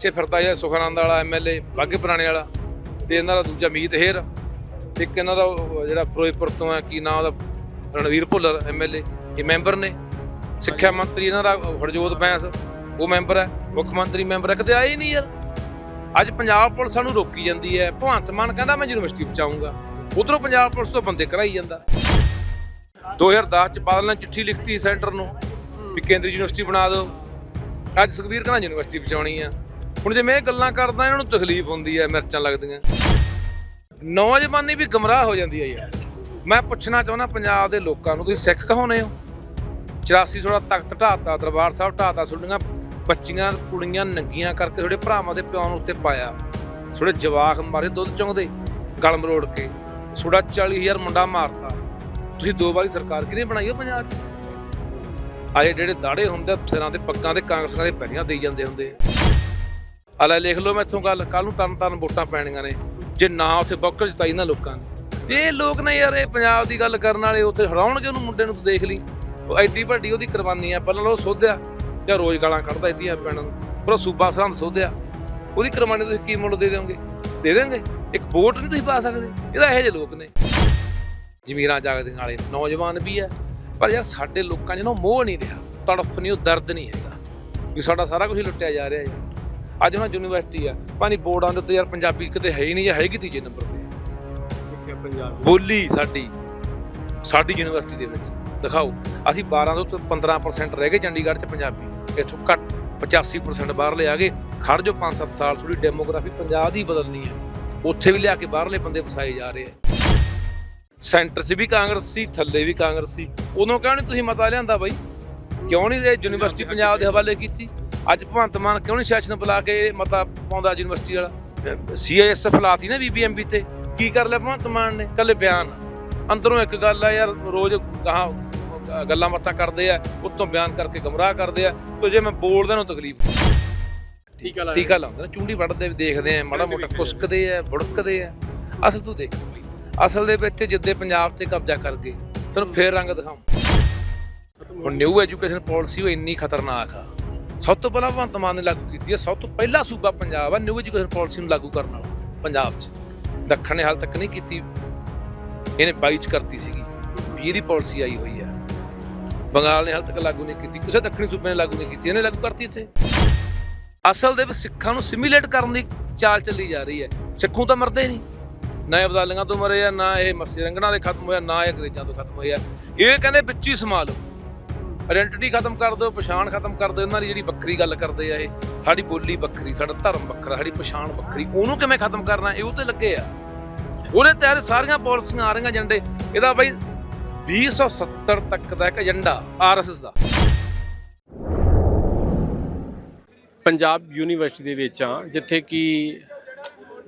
ਇੱਥੇ ਫਿਰਦਾ ਹੈ ਸੁਖਾਨੰਦ ਵਾਲਾ ਐਮਐਲਏ ਬਾਗੇ ਪੁਰਾਣੇ ਵਾਲਾ ਤੇ ਇਹਨਾਂ ਦਾ ਦੂਜਾ ਮੀਤ ਹੇਰ ਤੇ ਇੱਕ ਇਹਨਾਂ ਦਾ ਜਿਹੜਾ ਫਿਰੋਜ਼ਪੁਰ ਤੋਂ ਹੈ ਕੀ ਨਾਮ ਉਹਦਾ ਰਣਵੀਰ ਭੁੱਲਰ ਐਮਐਲਏ ਇਹ ਮੈਂਬਰ ਨੇ। ਸਿੱਖਿਆ ਮੰਤਰੀ ਇਹਨਾਂ ਦਾ ਹਰਜੋਤ ਬੈਂਸ ਉਹ ਮੈਂਬਰ ਹੈ ਮੁੱਖ ਮੰਤਰੀ ਮੈਂਬਰ ਹੈ ਕਿਤੇ ਆਏ ਨਹੀਂ ਯਾਰ। ਅੱਜ ਪੰਜਾਬ ਪੁਲਿਸ ਸਾਨੂੰ ਰੋਕੀ ਜਾਂਦੀ ਹੈ ਭਗਵੰਤ ਮਾਨ ਕਹਿੰਦਾ ਮੈਂ ਯੂਨੀਵਰਸਿਟੀ ਬਚਾਉਂਗਾ ਉਧਰੋਂ ਪੰਜਾਬ ਪੁਲਿਸ ਤੋਂ ਬੰਦੇ ਕਰਾਈ ਜਾਂਦਾ। 2010 ਚ ਬਾਦਲ ਨੇ ਚਿੱਠੀ ਲਿਖਤੀ ਸੈਂਟਰ ਨੂੰ ਵੀ ਕੇਂਦਰੀ ਯੂਨੀਵਰਸਿਟੀ ਬਣਾ ਦਿਓ। ਅੱਜ ਸੁਖਬੀਰ ਕਹਿੰਦਾ ਯੂਨੀਵਰਸਿਟੀ ਬਚਾਉਣੀ ਆ। ਹੁਣ ਜੇ ਮੈਂ ਇਹ ਗੱਲਾਂ ਕਰਦਾ, ਇਹਨਾਂ ਨੂੰ ਤਕਲੀਫ ਹੁੰਦੀ ਹੈ, ਮਿਰਚਾਂ ਲੱਗਦੀਆਂ। ਨੌਜਵਾਨੀ ਵੀ ਗਮਰਾਹ ਹੋ ਜਾਂਦੀ ਹੈ ਯਾਰ। ਮੈਂ ਪੁੱਛਣਾ ਚਾਹੁੰਦਾ ਪੰਜਾਬ ਦੇ ਲੋਕਾਂ ਨੂੰ, ਤੁਸੀਂ ਸਿੱਖ ਕਹਾਉਨੇ ਹੋ? 84 ਥੋੜਾ ਤਖਤ ਢਾਤਾ ਦਰਬਾਰ ਸਾਹਿਬ ਢਾਤਾ ਤੁਹਾਡੀਆਂ ਬੱਚੀਆਂ, ਕੁੜੀਆਂ ਨੰਗੀਆਂ ਕਰਕੇ ਤੁਹਾਡੇ ਭਰਾਵਾਂ ਦੇ ਪਿਓ ਨੂੰ ਉੱਤੇ ਪਾਇਆ। ਥੋੜੇ ਜਵਾਕ ਮਾਰੇ ਦੁੱਧ ਚੋਂਦੇ ਗਲ ਮਰੋੜ ਕੇ। ਥੋੜਾ 40000 ਮੁੰਡਾ ਮਾਰਤਾ। ਤੁਸੀਂ ਦੋ ਵਾਰੀ ਸਰਕਾਰ ਕਿਹਨੇ ਬਣਾਈ ਹੋ ਪੰਜਾਬ 'ਚ? ਆਏ ਜਿਹੜੇ ਦਾੜੇ ਹੁੰਦੇ ਸਿਰਾਂ ਤੇ, ਪੱਗਾਂ ਤੇ, ਕਾਂਗਰਸਾਂ ਦੇ ਪੈਰੀਆਂ ਦੇਈ ਜਾਂਦੇ ਹੁੰਦੇ ਆ ਲੈ ਲਿਖ ਲਓ ਮੈਥੋਂ ਗੱਲ ਕੱਲ ਨੂੰ ਤਰਨ ਤਰਨ ਵੋਟਾਂ ਪੈਣੀਆਂ ਨੇ। ਜੇ ਨਾ ਉੱਥੇ ਬੌਕਰ ਜਿਤਾਈ ਨਾ ਲੋਕਾਂ ਨੇ। ਇਹ ਲੋਕ ਨੇ ਯਾਰ, ਇਹ ਪੰਜਾਬ ਦੀ ਗੱਲ ਕਰਨ ਵਾਲੇ ਉੱਥੇ ਹਰਾਉਣਗੇ ਉਹਨੂੰ ਮੁੰਡੇ ਨੂੰ ਤੂੰ ਦੇਖ ਲਈ। ਉਹ ਐਡੀ ਵੱਡੀ ਉਹਦੀ ਕੁਰਬਾਨੀ ਆ, ਪਹਿਲਾਂ ਉਹ ਸੋਧਿਆ, ਜਾਂ ਰੋਜ਼ ਗਾਲਾਂ ਕੱਢਦਾ ਇਦੀਆਂ ਪੈਣਾ ਨੂੰ। ਪਰ ਉਹ ਸੂਬਾ ਸਰਹੰਦ ਸੋਧਿਆ। ਉਹਦੀ ਕੁਰਬਾਨੀ ਤੁਸੀਂ ਕੀ ਮੁੱਲ ਦੇ ਦਿਓਗੇ? ਦੇ ਦੇਣਗੇ ਇੱਕ ਵੋਟ ਨਹੀਂ ਤੁਸੀਂ ਪਾ ਸਕਦੇ। ਇਹਦਾ ਇਹੋ ਜਿਹੇ ਲੋਕ ਨੇ। ਜ਼ਮੀਰਾਂ ਜਾਗਦੀਆਂ ਵਾਲੇ ਨੌਜਵਾਨ ਵੀ ਹੈ ਪਰ ਯਾਰ ਸਾਡੇ ਲੋਕਾਂ 'ਚ ਨਾ ਉਹ ਮੋਹ ਨਹੀਂ ਰਿਹਾ। ਤੜਫ ਨਹੀਂ, ਉਹ ਦਰਦ ਨਹੀਂ ਹੈਗਾ। ਵੀ ਸਾਡਾ ਸਾਰਾ ਕੁਝ ਲੁੱਟਿਆ ਜਾ ਰਿਹਾ ਹੈ। ਅੱਜ ਉਹਨਾਂ ਯੂਨੀਵਰਸਿਟੀ ਆ। ਪਾਣੀ ਬੋਰਡਾਂ ਦੇ ਉੱਤੇ ਯਾਰ ਪੰਜਾਬੀ ਕਿਤੇ ਹੈ ਹੀ ਨਹੀਂ ਜਾਂ ਹੈਗੀ ਤੀਜੇ ਨੰਬਰ ਤੇ। ਪੰਜਾਬ ਬੋਲੀ ਸਾਡੀ ਸਾਡੀ ਯੂਨੀਵਰਸਿਟੀ ਦੇ ਵਿੱਚ। ਦਿਖਾਓ ਅਸੀਂ 12 ਤੋਂ ਉੱਤੇ 15% ਰਹਿ ਗਏ ਚੰਡੀਗੜ੍ਹ 'ਚ ਪੰਜਾਬੀ। ਇੱਥੋਂ ਘੱਟ 85% ਬਾਹਰਲੇ ਆ ਗਏ। ਖੜ ਜੋ 5-7 ਸਾਲ ਥੋੜੀ ਡੈਮੋਗ੍ਰਾਫੀ ਪੰਜਾਬ ਦੀ ਬਦਲਣੀ ਹੈ। ਉੱਥੇ ਵੀ ਲਿਆ ਕੇ ਬਾਹਰਲੇ ਬੰਦੇ ਫਸਾਏ ਜਾ ਰਹੇ ਆ। ਸੈਂਟਰ 'ਚ ਵੀ ਕਾਂਗਰਸ ਸੀ ਥੱਲੇ ਵੀ ਕਾਂਗਰਸ ਸੀ। ਉਦੋਂ ਕਿਉਂ ਨਹੀਂ ਤੁਸੀਂ ਮਤਾ ਲਿਆਂਦਾ ਬਾਈ? ਕਿਉਂ ਨਹੀਂ ਇਹ ਯੂਨੀਵਰਸਿਟੀ ਪੰਜਾਬ ਦੇ ਹਵਾਲੇ ਕੀਤੀ? ਅੱਜ ਭਗਵੰਤ ਮਾਨ ਕਿਉਂ ਨਹੀਂ ਸੈਸ਼ਨ ਬੁਲਾ ਕੇ ਮਤਾ ਪਾਉਂਦਾ ਯੂਨੀਵਰਸਿਟੀ ਵਾਲਾ? ਸੀਆਈਐਸਐਫ ਲਾਤੀ ਨਾ ਬੀਬੀਐਮਬੀ ਤੇ। ਕੀ ਕਰ ਲਿਆ ਭਗਵੰਤ ਮਾਨ ਨੇ? ਕੱਲੇ ਬਿਆਨ। ਅੰਦਰੋਂ ਇੱਕ ਗੱਲ ਆ ਯਾਰ ਰੋਜ਼ ਗਾਹਾਂ ਗੱਲਾਂ ਬਾਤਾਂ ਕਰਦੇ ਆ ਉੱਤੋਂ ਬਿਆਨ ਕਰਕੇ ਗਮਰਾਹ ਕਰਦੇ ਆ ਤੇ ਜੇ ਮੈਂ ਬੋਲਦਾ ਨੂੰ ਤਕਲੀਫ। ਠੀਕ ਆ ਟੀਕਾ ਲਾਉਂਦੇ ਨੇ ਚੁੰਡੀ ਵੱਢਦੇ ਵੀ ਦੇਖਦੇ ਆ ਮਾੜਾ ਮੋਟਾ ਕੁਸਕਦੇ ਆ ਬੁੜਕਦੇ ਆ। ਅਸਲ ਤੂੰ ਦੇਖ ਅਸਲ ਦੇ ਵਿੱਚ ਜਿੱਦੇ ਪੰਜਾਬ ਤੇ ਕਬਜ਼ਾ ਕਰ ਗਏ ਤੈਨੂੰ ਫੇਰ ਰੰਗ ਦਿਖਾਉਂ। ਹੁਣ ਨਿਊ ਐਜੂਕੇਸ਼ਨ ਪਾਲਿਸੀ ਉਹ ਇੰਨੀ ਖਤਰਨਾਕ ਆ। ਸਭ ਤੋਂ ਪਹਿਲਾਂ ਭਗਵੰਤ ਮਾਨ ਨੇ ਲਾਗੂ ਕੀਤੀ ਹੈ, ਸਭ ਤੋਂ ਪਹਿਲਾ ਸੂਬਾ ਪੰਜਾਬ ਆ ਨਿਊ ਐਜੂਕੇਸ਼ਨ ਪਾਲਿਸੀ ਨੂੰ ਲਾਗੂ ਕਰਨ ਵਾਲਾ, ਪੰਜਾਬ 'ਚ। ਦੱਖਣ ਨੇ ਹਾਲ ਤੱਕ ਨਹੀਂ ਕੀਤੀ, ਇਹਨੇ 22 ਚ ਕਰਤੀ ਸੀਗੀ ਵੀ ਦੀ ਪਾਲਿਸੀ ਆਈ ਹੋਈ ਆ ਬੰਗਾਲ ਨੇ ਹਾਲ ਤੱਕ ਲਾਗੂ ਨਹੀਂ ਕੀਤੀ, ਕਿਸੇ ਦੱਖਣੀ ਸੂਬੇ ਨੇ ਲਾਗੂ ਨਹੀਂ ਕੀਤੀ, ਇਹਨੇ ਲਾਗੂ ਕਰਤੀ ਇੱਥੇ। ਅਸਲ ਦੇ ਵਿੱਚ ਸਿੱਖਾਂ ਨੂੰ ਸਿਮੂਲੇਟ ਕਰਨ ਦੀ ਚਾਲ ਚੱਲੀ ਜਾ ਰਹੀ ਹੈ। ਸਿੱਖੋਂ ਤਾਂ ਮਰਦੇ ਨਹੀਂ। ਨਾ ਇਹ ਅਬਦਾਲੀਆਂ ਤੋਂ ਮਰੇ ਆ, ਨਾ ਇਹ ਮੱਸੇ ਰੰਗਣਾ ਦੇ ਖਤਮ ਹੋਇਆ ਨਾ ਇਹ ਅੰਗਰੇਜ਼ਾਂ ਤੋਂ ਖਤਮ ਹੋਇਆ ਇਹ ਕਹਿੰਦੇ ਵਿੱਚ ਹੀ ਸਮਾ ਲਓ। ਆਇਡੈਂਟੀਟੀ ਖਤਮ ਕਰ ਦਿਓ, ਪਛਾਣ ਖਤਮ ਕਰ ਦਿਓ, ਇਹਨਾਂ ਦੀ ਜਿਹੜੀ ਵੱਖਰੀ ਗੱਲ ਕਰਦੇ ਆ ਇਹ, ਸਾਡੀ ਬੋਲੀ ਵੱਖਰੀ ਸਾਡਾ ਧਰਮ ਵੱਖਰਾ, ਸਾਡੀ ਪਛਾਣ ਵੱਖਰੀ, ਉਹਨੂੰ ਕਿਵੇਂ ਖਤਮ ਕਰਨਾ, ਇਹ ਉਹ ਤੇ ਲੱਗੇ ਆ। ਉਹਦੇ ਤਹਿਤ ਸਾਰੀਆਂ ਪਾਲਿਸੀਆਂ ਆ ਰਹੀਆਂ ਏਜੰਡੇ ਇਹਦਾ ਬਈ 2070 ਤੱਕ ਦਾ ਇੱਕ ਏਜੰਡਾ ਆਰਐਸਐਸ ਦਾ। ਪੰਜਾਬ ਯੂਨੀਵਰਸਿਟੀ ਦੇ ਵਿੱਚ ਆ ਜਿੱਥੇ ਕਿ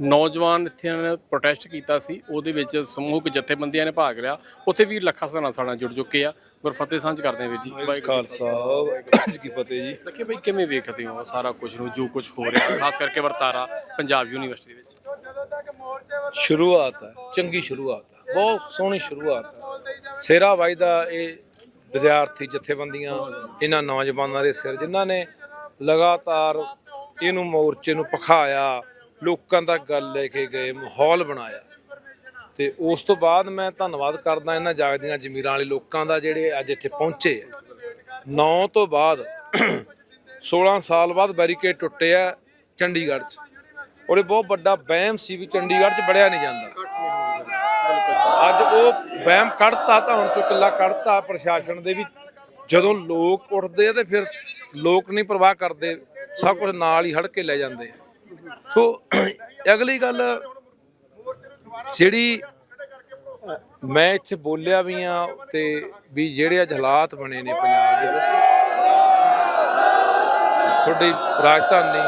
ਨੌਜਵਾਨ ਇੱਥੇ ਨੇ ਪ੍ਰੋਟੈਸਟ ਕੀਤਾ ਸੀ, ਉਹਦੇ ਵਿੱਚ ਸਮੂਹਕ ਜਥੇਬੰਦੀਆਂ ਨੇ ਭਾਗ ਲਿਆ, ਉੱਥੇ ਵੀ ਲੱਖਾਂ ਸਦਾਨਾ ਸਾਡਾ ਜੁੜ ਚੁੱਕੇ ਆ। ਗੁਰਫਤਿਹ ਸਾਂਝ ਕਰਦੇ ਆ ਵੀਰ ਜੀ। ਵਾਹਿਗੁਰੂ ਖਾਲਸਾ ਜੀ ਕੀ ਫਤਿਹ ਜੀ। ਲੱਖੇ ਭਾਈ ਕਿਵੇਂ ਵੇਖਦੇ ਹੋ ਸਾਰਾ ਕੁਝ ਨੂੰ ਜੋ ਕੁਝ ਹੋ ਰਿਹਾ ਖਾਸ ਕਰਕੇ ਵਰਤਾਰਾ ਪੰਜਾਬ ਯੂਨੀਵਰਸਿਟੀ ਵਿੱਚ? ਸ਼ੁਰੂਆਤ ਹੈ ਚੰਗੀ ਸ਼ੁਰੂਆਤ ਹੈ ਬਹੁਤ ਸੋਹਣੀ ਸ਼ੁਰੂਆਤ ਹੈ। ਸੇਰਾ ਬਾਈ ਦਾ ਇਹ ਵਿਦਿਆਰਥੀ ਜਥੇਬੰਦੀਆਂ ਇਹਨਾਂ ਨੌਜਵਾਨਾਂ ਦੇ ਸਿਰ ਜਿਨ੍ਹਾਂ ਨੇ ਲਗਾਤਾਰ ਇਹਨੂੰ ਮੋਰਚੇ ਨੂੰ ਪਖਾਇਆ ਲੋਕਾਂ ਦਾ ਗੱਲ ਲੈ ਕੇ ਗਏ ਮਾਹੌਲ ਬਣਾਇਆ। ਤੇ ਉਸ ਤੋਂ ਬਾਅਦ ਮੈਂ ਧੰਨਵਾਦ ਕਰਦਾ ਇਹਨਾਂ ਜਾਗਦੀਆਂ ਜ਼ਮੀਰਾਂ ਵਾਲੇ ਲੋਕਾਂ ਦਾ ਜਿਹੜੇ ਅੱਜ ਇੱਥੇ ਪਹੁੰਚੇ ਆ। 9 ਤੋਂ ਬਾਅਦ 16 ਸਾਲ ਬਾਅਦ ਬੈਰੀਕੇਡ ਟੁੱਟੇ ਆ ਚੰਡੀਗੜ੍ਹ 'ਚ। ਔਰ ਇਹ ਬਹੁਤ ਵੱਡਾ ਵਹਿਮ ਸੀ ਵੀ ਚੰਡੀਗੜ੍ਹ 'ਚ ਬੜਿਆ ਨਹੀਂ ਜਾਂਦਾ। ਅੱਜ ਉਹ ਵਹਿਮ ਕੱਢਤਾ ਤਾਂ ਹੁਣ ਤੋਂ ਕਿੱਲਾ ਕੱਢਤਾ ਪ੍ਰਸ਼ਾਸਨ ਦੇ ਵੀ। ਜਦੋਂ ਲੋਕ ਉੱਠਦੇ ਆ ਤੇ ਫਿਰ ਲੋਕ ਨਹੀਂ ਪਰਵਾਹ ਕਰਦੇ, ਸਭ ਕੁਝ ਨਾਲ ਹੀ ਹੜ ਕੇ ਲੈ ਜਾਂਦੇ ਸੋ ਅਗਲੀ ਗੱਲ ਜਿਹੜੀ ਮੈਂ ਇੱਥੇ ਬੋਲਿਆ ਵੀ ਆ ਤੇ ਵੀ ਜਿਹੜੇ ਅੱਜ ਹਾਲਾਤ ਬਣੇ ਨੇ ਪੰਜਾਬ ਦੇ ਵਿੱਚ, ਤੁਹਾਡੀ ਰਾਜਧਾਨੀ,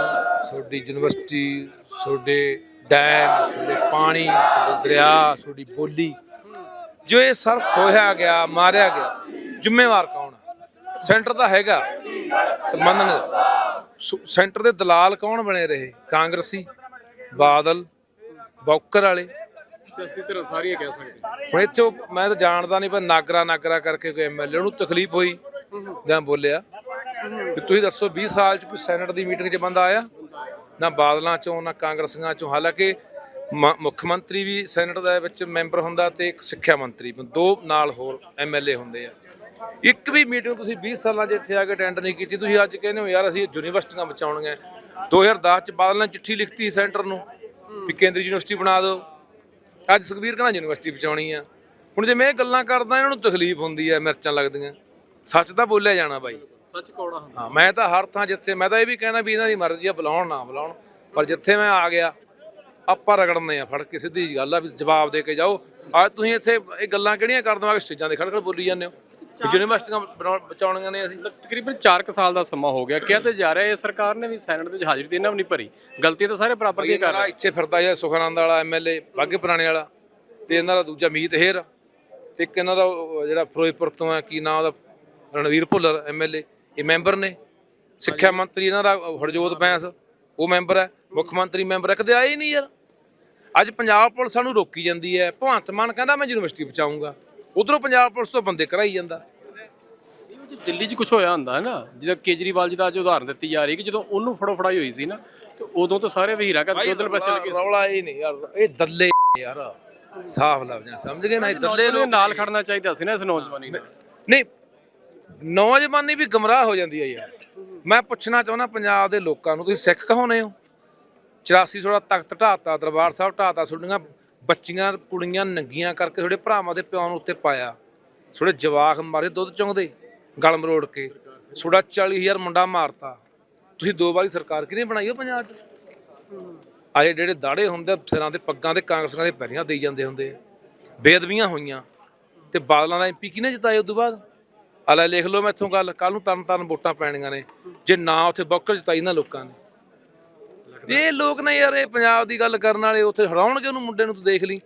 ਤੁਹਾਡੀ ਯੂਨੀਵਰਸਿਟੀ, ਤੁਹਾਡੇ ਡੈਮ, ਤੁਹਾਡੇ ਪਾਣੀ, ਤੁਹਾਡੇ ਦਰਿਆ, ਤੁਹਾਡੀ ਬੋਲੀ, ਜੋ ਇਹ ਸਰ ਖੋਇਆ ਗਿਆ, ਮਾਰਿਆ ਗਿਆ, ਜ਼ਿੰਮੇਵਾਰ ਕੌਣ ਹੈ? ਸੈਂਟਰ ਤਾਂ ਹੈਗਾ, ਤੇ ਮੰਨਣ ਸੋ ਸੈਂਟਰ ਦੇ ਦਲਾਲ ਕੌਣ ਬਣੇ ਰਹੇ? ਕਾਂਗਰਸੀ, ਬਾਦਲ, ਬੌਕਰ ਵਾਲੇ। ਸਿਆਸੀ ਤਰ੍ਹਾਂ ਸਾਰੀਆਂ ਕਹਿ ਸਕਦੇ ਹੁਣ ਇੱਥੋਂ ਮੈਂ ਤਾਂ ਜਾਣਦਾ ਨਹੀਂ, ਪਰ ਨਾਗਰਾ ਨਾਗਰਾ ਕਰਕੇ ਕੋਈ ਐਮਐਲਏ ਨੂੰ ਤਕਲੀਫ ਹੋਈ, ਜਾਂ ਬੋਲਿਆ। ਕਿ ਤੁਸੀਂ ਦੱਸੋ 20 ਸਾਲ ਚ ਕੋਈ ਸੈਨੇਟ ਦੀ ਮੀਟਿੰਗ 'ਚ ਬੰਦਾ ਆਇਆ? ਨਾ ਬਾਦਲਾਂ ਚੋਂ, ਨਾ ਕਾਂਗਰਸੀਆਂ ਚੋਂ। ਹਾਲਾਂਕਿ ਮੁੱਖ ਮੰਤਰੀ ਵੀ ਸੈਨੇਟ ਦੇ ਵਿੱਚ ਮੈਂਬਰ ਹੁੰਦਾ ਤੇ ਇੱਕ ਸਿੱਖਿਆ ਮੰਤਰੀ ਦੋ ਨਾਲ ਹੋਰ ਐਮਐਲਏ ਹੁੰਦੇ ਆ। ਇੱਕ ਵੀ ਮੀਟਿੰਗ ਤੁਸੀਂ 20 ਸਾਲਾਂ 'ਚ ਇੱਥੇ ਆ ਕੇ ਅਟੈਂਡ ਨਹੀਂ ਕੀਤੀ। ਤੁਸੀਂ ਅੱਜ ਕਹਿੰਦੇ ਹੋ, ਯਾਰ, ਅਸੀਂ ਯੂਨੀਵਰਸਿਟੀਆਂ ਬਚਾਉਣੀਆਂ 2010 ਚ ਬਾਦਲ ਨੇ ਚਿੱਠੀ ਲਿਖਤੀ ਸੈਂਟਰ ਨੂੰ ਵੀ ਕੇਂਦਰੀ ਯੂਨੀਵਰਸਿਟੀ ਬਣਾ ਦਿਓ। ਅੱਜ ਸੁਖਬੀਰ ਕਹਿੰਦਾ ਯੂਨੀਵਰਸਿਟੀ ਬਚਾਉਣੀ ਆ। ਹੁਣ ਜੇ ਮੈਂ ਇਹ ਗੱਲਾਂ ਕਰਦਾ ਇਹਨਾਂ ਨੂੰ ਤਕਲੀਫ ਹੁੰਦੀ ਹੈ ਮਿਰਚਾਂ ਲੱਗਦੀਆਂ। ਸੱਚ ਤਾਂ ਬੋਲਿਆ ਜਾਣਾ ਬਾਈ। ਸੱਚ ਕੌੜਾ ਹੁੰਦਾ। ਹਾਂ ਮੈਂ ਤਾਂ ਹਰ ਥਾਂ ਜਿੱਥੇ ਮੈਂ ਤਾਂ ਇਹ ਵੀ ਕਹਿਣਾ ਵੀ ਇਹਨਾਂ ਦੀ ਮਰਜ਼ੀ ਆ ਬੁਲਾਉਣ ਨਾ ਬੁਲਾਉਣ। ਪਰ ਜਿੱਥੇ ਮੈਂ ਆ ਗਿਆ ਆਪਾਂ ਰਗੜਨੇ ਆ ਫੜ ਕੇ ਸਿੱਧੀ ਗੱਲ ਆ ਵੀ ਜਵਾਬ ਦੇ ਕੇ ਜਾਓ। ਅੱਜ ਤੁਸੀਂ ਇੱਥੇ ਇਹ ਗੱਲਾਂ ਕਿਹੜੀਆਂ ਕਰਦੇ? ਹੋ ਆ ਕੇ ਸਟੇਜਾਂ ਦੇ ਖੜ ਖੜ ਬੋਲੀ ਜਾਂਦੇ ਹੋ। ਯੂਨੀਵਰਸਿਟੀਆਂ ਬਣਾਉਣ- ਬਚਾਉਣੀਆਂ ਨੇ ਅਸੀਂ? ਤਕਰੀਬਨ 4 ਸਾਲ ਦਾ ਸਮਾਂ ਹੋ ਗਿਆ। ਕਿਹਾ ਤੇ ਜਾ ਰਿਹਾ ਇਹ ਸਰਕਾਰ ਨੇ ਵੀ ਸੈਨੇਟ ਦੇ ਵਿੱਚ ਹਾਜ਼ਰੀ ਤੇ ਇਹਨਾਂ ਵੀ ਨਹੀਂ ਭਰੀ। ਗਲਤੀ ਤਾਂ ਸਾਰੇ ਬਰਾਬਰ ਕਰ ਇੱਥੇ ਫਿਰਦਾ ਹੈ ਸੁਖਾਨੰਦ ਵਾਲਾ ਐਮਐਲਏ ਬਾਗੇ ਪੁਰਾਣੇ ਵਾਲਾ ਤੇ ਇਹਨਾਂ ਦਾ ਦੂਜਾ ਮੀਤ ਹੇਰ ਤੇ ਇੱਕ ਇਹਨਾਂ ਦਾ ਉਹ ਜਿਹੜਾ ਫਿਰੋਜ਼ਪੁਰ ਤੋਂ ਹੈ ਕੀ ਨਾਂ ਉਹਦਾ? ਰਣਵੀਰ ਭੁੱਲਰ ਐਮਐਲਏ ਇਹ ਮੈਂਬਰ ਨੇ। ਸਿੱਖਿਆ ਮੰਤਰੀ ਇਹਨਾਂ ਦਾ ਹਰਜੋਤ ਬੈਂਸ ਉਹ ਮੈਂਬਰ ਹੈ ਮੁੱਖ ਮੰਤਰੀ ਮੈਂਬਰ ਹੈ। ਕਦੇ ਆਏ ਹੀ ਨਹੀਂ ਯਾਰ। ਅੱਜ ਪੰਜਾਬ ਪੁਲਿਸ ਸਾਨੂੰ ਰੋਕੀ ਜਾਂਦੀ ਹੈ। ਭਗਵੰਤ ਮਾਨ ਕਹਿੰਦਾ ਮੈਂ ਯੂਨੀਵਰਸਿਟੀ ਬਚਾਉਂਗਾ ਉਧਰੋਂ ਪੰਜਾਬ ਪੁਲਿਸ ਤੋਂ ਬੰਦੇ ਕਰਾਈ ਜਾਂਦਾ। ਜੇ ਦਿੱਲੀ 'ਚ ਕੁਝ ਹੋਇਆ ਹੁੰਦਾ ਹੈ ਨਾ ਜਿਹੜਾ ਕੇਜਰੀਵਾਲ ਜੀ ਦਾ ਅੱਜ ਉਦਾਹਰਨ ਦਿੱਤੀ ਜਾ ਰਹੀ ਕਿ ਜਦੋਂ ਉਹਨੂੰ ਫੜੋ ਫੜਾਈ ਹੋਈ ਸੀ ਨਾ ਤੇ ਉਦੋਂ ਤਾਂ ਸਾਰੇ ਵਹੀਰਾਂ ਕਾ ਦੋ ਦਿਨ ਬਚ ਚਲੇ ਗਏ ਰੌਲਾ ਇਹ ਨਹੀਂ ਯਾਰ ਇਹ ਦੱਲੇ ਯਾਰ ਸਾਫ਼ ਲਫ਼ਜ਼ਾਂ ਸਮਝ ਗਏ ਨਾ ਇਹ ਦੱਲੇ ਨੌਜਵਾਨਾਂ ਦੇ ਨਾਲ ਖੜਨਾ ਚਾਹੀਦਾ ਸੀ ਨਾ ਇਸ ਨੌਜਵਾਨੀ ਨੂੰ ਨਹੀਂ ਨੌਜਵਾਨੀ ਵੀ ਗਮਰਾਹ ਹੋ ਜਾਂਦੀ ਹੈ ਯਾਰ। ਮੈਂ ਪੁੱਛਣਾ ਚਾਹੁੰਦਾ ਪੰਜਾਬ ਦੇ ਲੋਕਾਂ ਨੂੰ ਤੁਸੀਂ ਸਿੱਖ ਕਹਾਉਨੇ ਹੋ? 84 ਸੋੜਾ ਤਖਤ ਢਾਤਾ ਦਰਬਾਰ ਸਾਹਿਬ ਢਾਤਾ ਤੁਹਾਡੀਆਂ ਬੱਚੀਆਂ, ਕੁੜੀਆਂ ਨੰਗੀਆਂ ਕਰਕੇ ਥੋੜੇ ਭਰਾਵਾਂ ਦੇ ਪਿਓ ਨੂੰ ਉੱਤੇ ਪਾਇਆ। ਥੋੜੇ ਜਵਾਕ ਮਾਰੇ ਦੁੱਧ ਚੁੰਗਦੇ, ਗਲ ਮਰੋੜ ਕੇ। ਤੁਹਾਡਾ 40000 ਮੁੰਡਾ ਮਾਰਤਾ। ਤੁਸੀਂ ਦੋ ਵਾਰੀ ਸਰਕਾਰ ਕਿਹਨੇ ਬਣਾਈ ਹੋ ਪੰਜਾਬ 'ਚ? ਆਏ ਜਿਹੜੇ ਦਾੜੇ ਹੁੰਦੇ, ਸਿਰਾਂ ਦੇ ਪੱਗਾਂ ਤੇ ਕਾਂਗਰਸਾਂ ਦੇ ਪੈਰੀਆਂ ਦੇਈ ਜਾਂਦੇ ਹੁੰਦੇ। ਬੇਅਦਬੀਆਂ ਹੋਈਆਂ। ਤੇ ਬਾਦਲਾਂ ਦਾ ਐਮਪੀ ਕਿਹਨੇ ਜਿਤਾਇਆ ਉਸ ਤੋਂ ਬਾਅਦ ਆਲਾ ਲਿਖ ਲਓ ਮੈਥੋਂ ਗੱਲ। ਕੱਲ ਨੂੰ ਤਰਨ ਤਰਨ ਵੋਟਾਂ ਪੈਣੀਆਂ ਨੇ। ਜੇ ਨਾ ਉੱਥੇ ਬੌਕਰ ਜਿਤਾਈ ਨਾ ਲੋਕਾਂ ਨੇ। ਇਹ ਲੋਕ ਨੇ ਯਾਰ ਇਹ ਪੰਜਾਬ ਦੀ ਗੱਲ ਕਰਨ ਵਾਲੇ ਉੱਥੇ ਹਰਾਉਣਗੇ ਉਹਨੂੰ ਮੁੰਡੇ ਨੂੰ ਤੂੰ ਦੇਖ ਲਈ।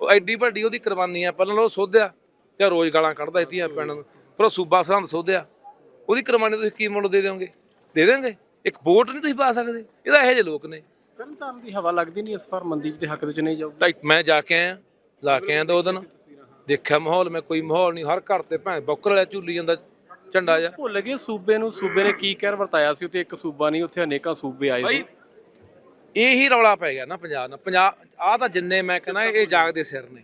ਉਹ ਐਡੀ ਵੱਡੀ ਉਹਦੀ ਕੁਰਬਾਨੀ ਆ ਪਹਿਲਾਂ ਉਹ ਸੋਧਿਆ ਤੇ ਰੋਜ਼ ਗਾਲਾਂ ਕੱਢਦਾ ਇਤੀਆਂ ਪੈਣ ਨੂੰ ਪਰ ਉਹ ਸੂਬਾ ਸਰਹੰਦ ਸੋਧਿਆ। ਉਹਦੀ ਕੁਰਬਾਨੀ ਤੁਸੀਂ ਕੀ ਮੁੱਲ ਦੇ ਦਿਓਗੇ? ਦੇ ਦੇਣਗੇ ਇੱਕ ਵੋਟ ਨਹੀਂ ਤੁਸੀਂ ਪਾ ਸਕਦੇ। ਇਹਦਾ ਇਹੋ ਜਿਹੇ ਲੋਕ ਨੇ। ਤਰਨਤਾਰਨ ਦੀ ਹਵਾ ਲੱਗਦੀ ਨਹੀਂ ਇਸ ਵਾਰ ਮਨਦੀਪ ਦੇ ਹੱਕ ਦੇ ਵਿੱਚ ਨਹੀਂ ਜਾਊ ਤਾਂ ਮੈਂ ਜਾ ਕੇ ਆਇਆ ਲਾ ਕੇ ਆਇਆ ਦੋ ਦਿਨ। ਦੇਖਿਆ ਮਾਹੌਲ ਮੈਂ ਕੋਈ ਮਾਹੌਲ ਨਹੀਂ ਹਰ ਘਰ ਤੇ ਭੈਣ ਬੌਕਰ ਵਾਲਾ ਝੂਲੀ ਜਾਂਦਾ ਝੰਡਾ ਜਾ ਭੁੱਲ ਗਏ ਸੂਬੇ ਨੂੰ ਸੂਬੇ ਨੇ ਕੀ ਕਹਿਰ ਵਰਤਾਇਆ ਸੀ ਉੱਥੇ ਇੱਕ ਸੂਬਾ ਨਹੀਂ ਉੱਥੇ ਅਨੇਕਾਂ ਸੂਬੇ ਆਏ ਸੀ। ਇਹੀ ਰੌਲਾ ਪੈ ਗਿਆ ਨਾ ਪੰਜਾਬ ਨਾਲ। ਪੰਜਾਬ ਆਹ ਤਾਂ ਜਿੰਨੇ ਮੈਂ ਕਹਿੰਦਾ ਇਹ ਜਾਗਦੇ ਸਿਰ ਨੇ।